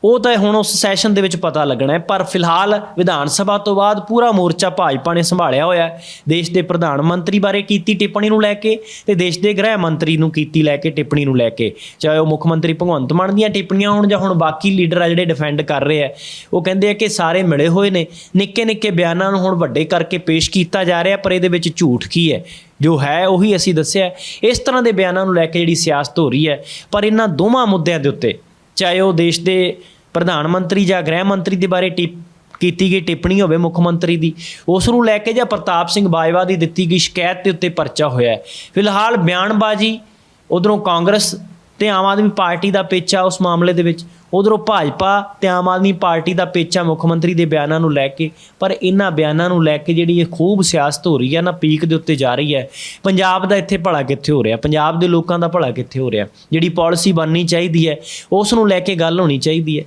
ਉਹ ਤਾਂ ਹੁਣ ਉਸ ਸੈਸ਼ਨ ਦੇ ਵਿੱਚ ਪਤਾ ਲੱਗਣਾ ਹੈ, ਪਰ ਫਿਲਹਾਲ ਵਿਧਾਨ ਸਭਾ ਤੋਂ ਬਾਅਦ ਪੂਰਾ ਮੋਰਚਾ ਭਾਜਪਾ ਨੇ ਸੰਭਾਲਿਆ ਹੋਇਆ ਹੈ। ਦੇਸ਼ ਦੇ ਪ੍ਰਧਾਨ ਮੰਤਰੀ ਬਾਰੇ ਕੀਤੀ ਟਿੱਪਣੀ ਨੂੰ ਲੈ ਕੇ ਤੇ ਦੇਸ਼ ਦੇ ਗ੍ਰਹਿ ਮੰਤਰੀ ਨੂੰ ਕੀਤੀ ਲੈ ਕੇ ਟਿੱਪਣੀ ਨੂੰ ਲੈ ਕੇ। ਚਾਹੇ ਉਹ ਮੁੱਖ ਮੰਤਰੀ ਭਗਵੰਤ ਮਾਨ ਦੀਆਂ ਟਿੱਪਣੀਆਂ ਹੋਣ ਜਾਂ ਹੁਣ ਬਾਕੀ ਲੀਡਰ ਆ ਜਿਹੜੇ ਡਿਫੈਂਡ ਕਰ ਰਹੇ ਆ, ਉਹ ਕਹਿੰਦੇ ਆ ਕਿ ਸਾਰੇ ਮਿਲੇ ਹੋਏ ਨੇ। ਨਿੱਕੇ ਨਿੱਕੇ ਬਿਆਨਾਂ ਨੂੰ ਹੁਣ ਵੱਡੇ ਕਰਕੇ ਪੇਸ਼ ਕੀਤਾ ਜਾ ਰਿਹਾ, ਪਰ ਇਹਦੇ ਵਿੱਚ ਝੂਠ ਕੀ ਹੈ? ਜੋ ਹੈ ਉਹੀ ਅਸੀਂ ਦੱਸਿਆ ਇਸ ਤਰ੍ਹਾਂ ਦੇ ਬਿਆਨਾਂ ਨੂੰ ਲੈ ਕੇ ਜਿਹੜੀ ਸਿਆਸਤ ਹੋ ਰਹੀ ਹੈ, ਪਰ ਇਹਨਾਂ ਦੋਵਾਂ ਮੁੱਦਿਆਂ ਦੇ ਉੱਤੇ, ਚਾਹੇ ਉਹ ਦੇਸ਼ ਦੇ ਪ੍ਰਧਾਨ ਮੰਤਰੀ ਜਾਂ ਗ੍ਰਹਿ ਮੰਤਰੀ ਦੇ ਬਾਰੇ ਟਿਪ ਕੀਤੀ ਗਈ ਟਿੱਪਣੀ ਹੋਵੇ ਮੁੱਖ ਮੰਤਰੀ ਦੀ, ਉਸ ਨੂੰ ਲੈ ਕੇ ਜਾਂ ਪ੍ਰਤਾਪ ਸਿੰਘ ਬਾਜਵਾ ਦੀ ਦਿੱਤੀ ਗਈ ਸ਼ਿਕਾਇਤ ਦੇ ਉੱਤੇ ਪਰਚਾ ਹੋਇਆ ਹੈ। ਫਿਲਹਾਲ ਬਿਆਨਬਾਜ਼ੀ ਉਧਰੋਂ ਕਾਂਗਰਸ ਤੇ ਆਮ ਆਦਮੀ ਪਾਰਟੀ ਦਾ ਪੇਚਾ ਉਸ ਮਾਮਲੇ ਦੇ ਵਿੱਚ, ਉਧਰੋਂ ਭਾਜਪਾ ਤੇ ਆਮ ਆਦਮੀ ਪਾਰਟੀ ਦਾ ਪੇਚਾ ਮੁੱਖ ਮੰਤਰੀ ਦੇ ਬਿਆਨਾਂ ਨੂੰ ਲੈ ਕੇ, ਪਰ ਇਹਨਾਂ ਬਿਆਨਾਂ ਨੂੰ ਲੈ ਕੇ ਜਿਹੜੀ ਇਹ ਖੂਬ ਸਿਆਸਤ ਹੋ ਰਹੀ ਹੈ ਨਾ, ਪੀਕ ਦੇ ਉੱਤੇ ਜਾ ਰਹੀ ਹੈ। ਪੰਜਾਬ ਦਾ ਇੱਥੇ ਭਲਾ ਕਿੱਥੇ ਹੋ ਰਿਹਾ? ਪੰਜਾਬ ਦੇ ਲੋਕਾਂ ਦਾ ਭਲਾ ਕਿੱਥੇ ਹੋ ਰਿਹਾ? ਜਿਹੜੀ ਪਾਲਿਸੀ ਬਣਨੀ ਚਾਹੀਦੀ ਹੈ, ਉਸ ਨੂੰ ਲੈ ਕੇ ਗੱਲ ਹੋਣੀ ਚਾਹੀਦੀ ਹੈ।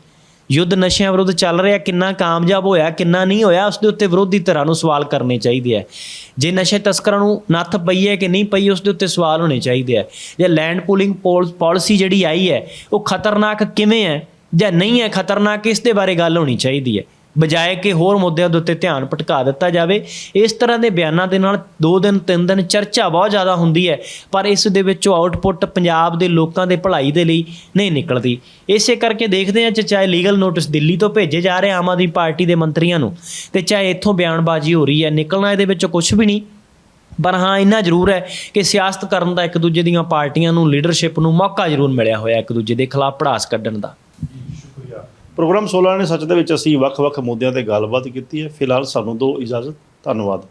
ਯੁੱਧ ਨਸ਼ਿਆਂ ਵਿਰੁੱਧ ਚੱਲ ਰਿਹਾ, ਕਿੰਨਾ ਕਾਮਯਾਬ ਹੋਇਆ, ਕਿੰਨਾ ਨਹੀਂ ਹੋਇਆ, ਉਸ ਦੇ ਉੱਤੇ ਵਿਰੋਧੀ ਧਿਰਾਂ ਨੂੰ ਸਵਾਲ ਕਰਨੇ ਚਾਹੀਦੇ ਆ। ਜੇ ਨਸ਼ੇ ਤਸਕਰਾਂ ਨੂੰ ਨੱਥ ਪਈ ਹੈ ਕਿ ਨਹੀਂ ਪਈ, ਉਸ ਦੇ ਉੱਤੇ ਸਵਾਲ ਹੋਣੇ ਚਾਹੀਦੇ ਆ। ਜੇ ਲੈਂਡ ਪੂਲਿੰਗ ਪਾਲਿਸੀ ਜਿਹੜੀ ਆਈ ਹੈ, ਉਹ ਖਤਰਨਾਕ ਕਿਵੇਂ ਹੈ ਜਾਂ ਨਹੀਂ ਹੈ ਖਤਰਨਾਕ, ਇਸ ਦੇ ਬਾਰੇ ਗੱਲ ਹੋਣੀ ਚਾਹੀਦੀ ਹੈ। ਬਜਾਏ ਕਿ ਹੋਰ ਮੁੱਦਿਆਂ ਦੇ ਉੱਤੇ ਧਿਆਨ ਭਟਕਾ ਦਿੱਤਾ ਜਾਵੇ, ਇਸ ਤਰ੍ਹਾਂ ਦੇ ਬਿਆਨਾਂ ਦੇ ਨਾਲ 2 ਦਿਨ 3 ਦਿਨ ਚਰਚਾ ਬਹੁਤ ਜ਼ਿਆਦਾ ਹੁੰਦੀ ਹੈ, ਪਰ ਇਸ ਦੇ ਵਿੱਚੋਂ ਆਊਟਪੁੱਟ ਪੰਜਾਬ ਦੇ ਲੋਕਾਂ ਦੇ ਭਲਾਈ ਦੇ ਲਈ ਨਹੀਂ ਨਿਕਲਦੀ। ਇਸੇ ਕਰਕੇ ਦੇਖਦੇ ਹਾਂ ਚ- ਚਾਹੇ ਲੀਗਲ ਨੋਟਿਸ ਦਿੱਲੀ ਤੋਂ ਭੇਜੇ ਜਾ ਰਹੇ ਆਮ ਆਦਮੀ ਪਾਰਟੀ ਦੇ ਮੰਤਰੀਆਂ ਨੂੰ, ਤੇ ਚਾਹੇ ਇੱਥੋਂ ਬਿਆਨਬਾਜ਼ੀ ਹੋ ਰਹੀ ਹੈ, ਨਿਕਲਣਾ ਇਹਦੇ ਵਿੱਚੋਂ ਕੁਝ ਵੀ ਨਹੀਂ। ਪਰ ਹਾਂ, ਇੰਨਾ ਜ਼ਰੂਰ ਹੈ ਕਿ ਸਿਆਸਤ ਕਰਨ ਦਾ ਇੱਕ ਦੂਜੇ ਦੀਆਂ ਪਾਰਟੀਆਂ ਨੂੰ ਲੀਡਰਸ਼ਿਪ ਨੂੰ ਮੌਕਾ ਜ਼ਰੂਰ ਮਿਲਿਆ ਹੋਇਆ ਇੱਕ ਦੂਜੇ ਦੇ ਖਿਲਾਫ ਪੜਾਸ ਕੱਢਣ ਦਾ। ਪ੍ਰੋਗਰਾਮ 16 ਨੇ ਸੱਚ ਦੇ ਵਿੱਚ ਅਸੀਂ ਵੱਖ-ਵੱਖ ਮੁੱਦਿਆਂ ਤੇ ਗੱਲਬਾਤ ਕੀਤੀ ਹੈ। ਫਿਲਹਾਲ ਸਾਨੂੰ ਦੋ ਇਜਾਜ਼ਤ। ਧੰਨਵਾਦ।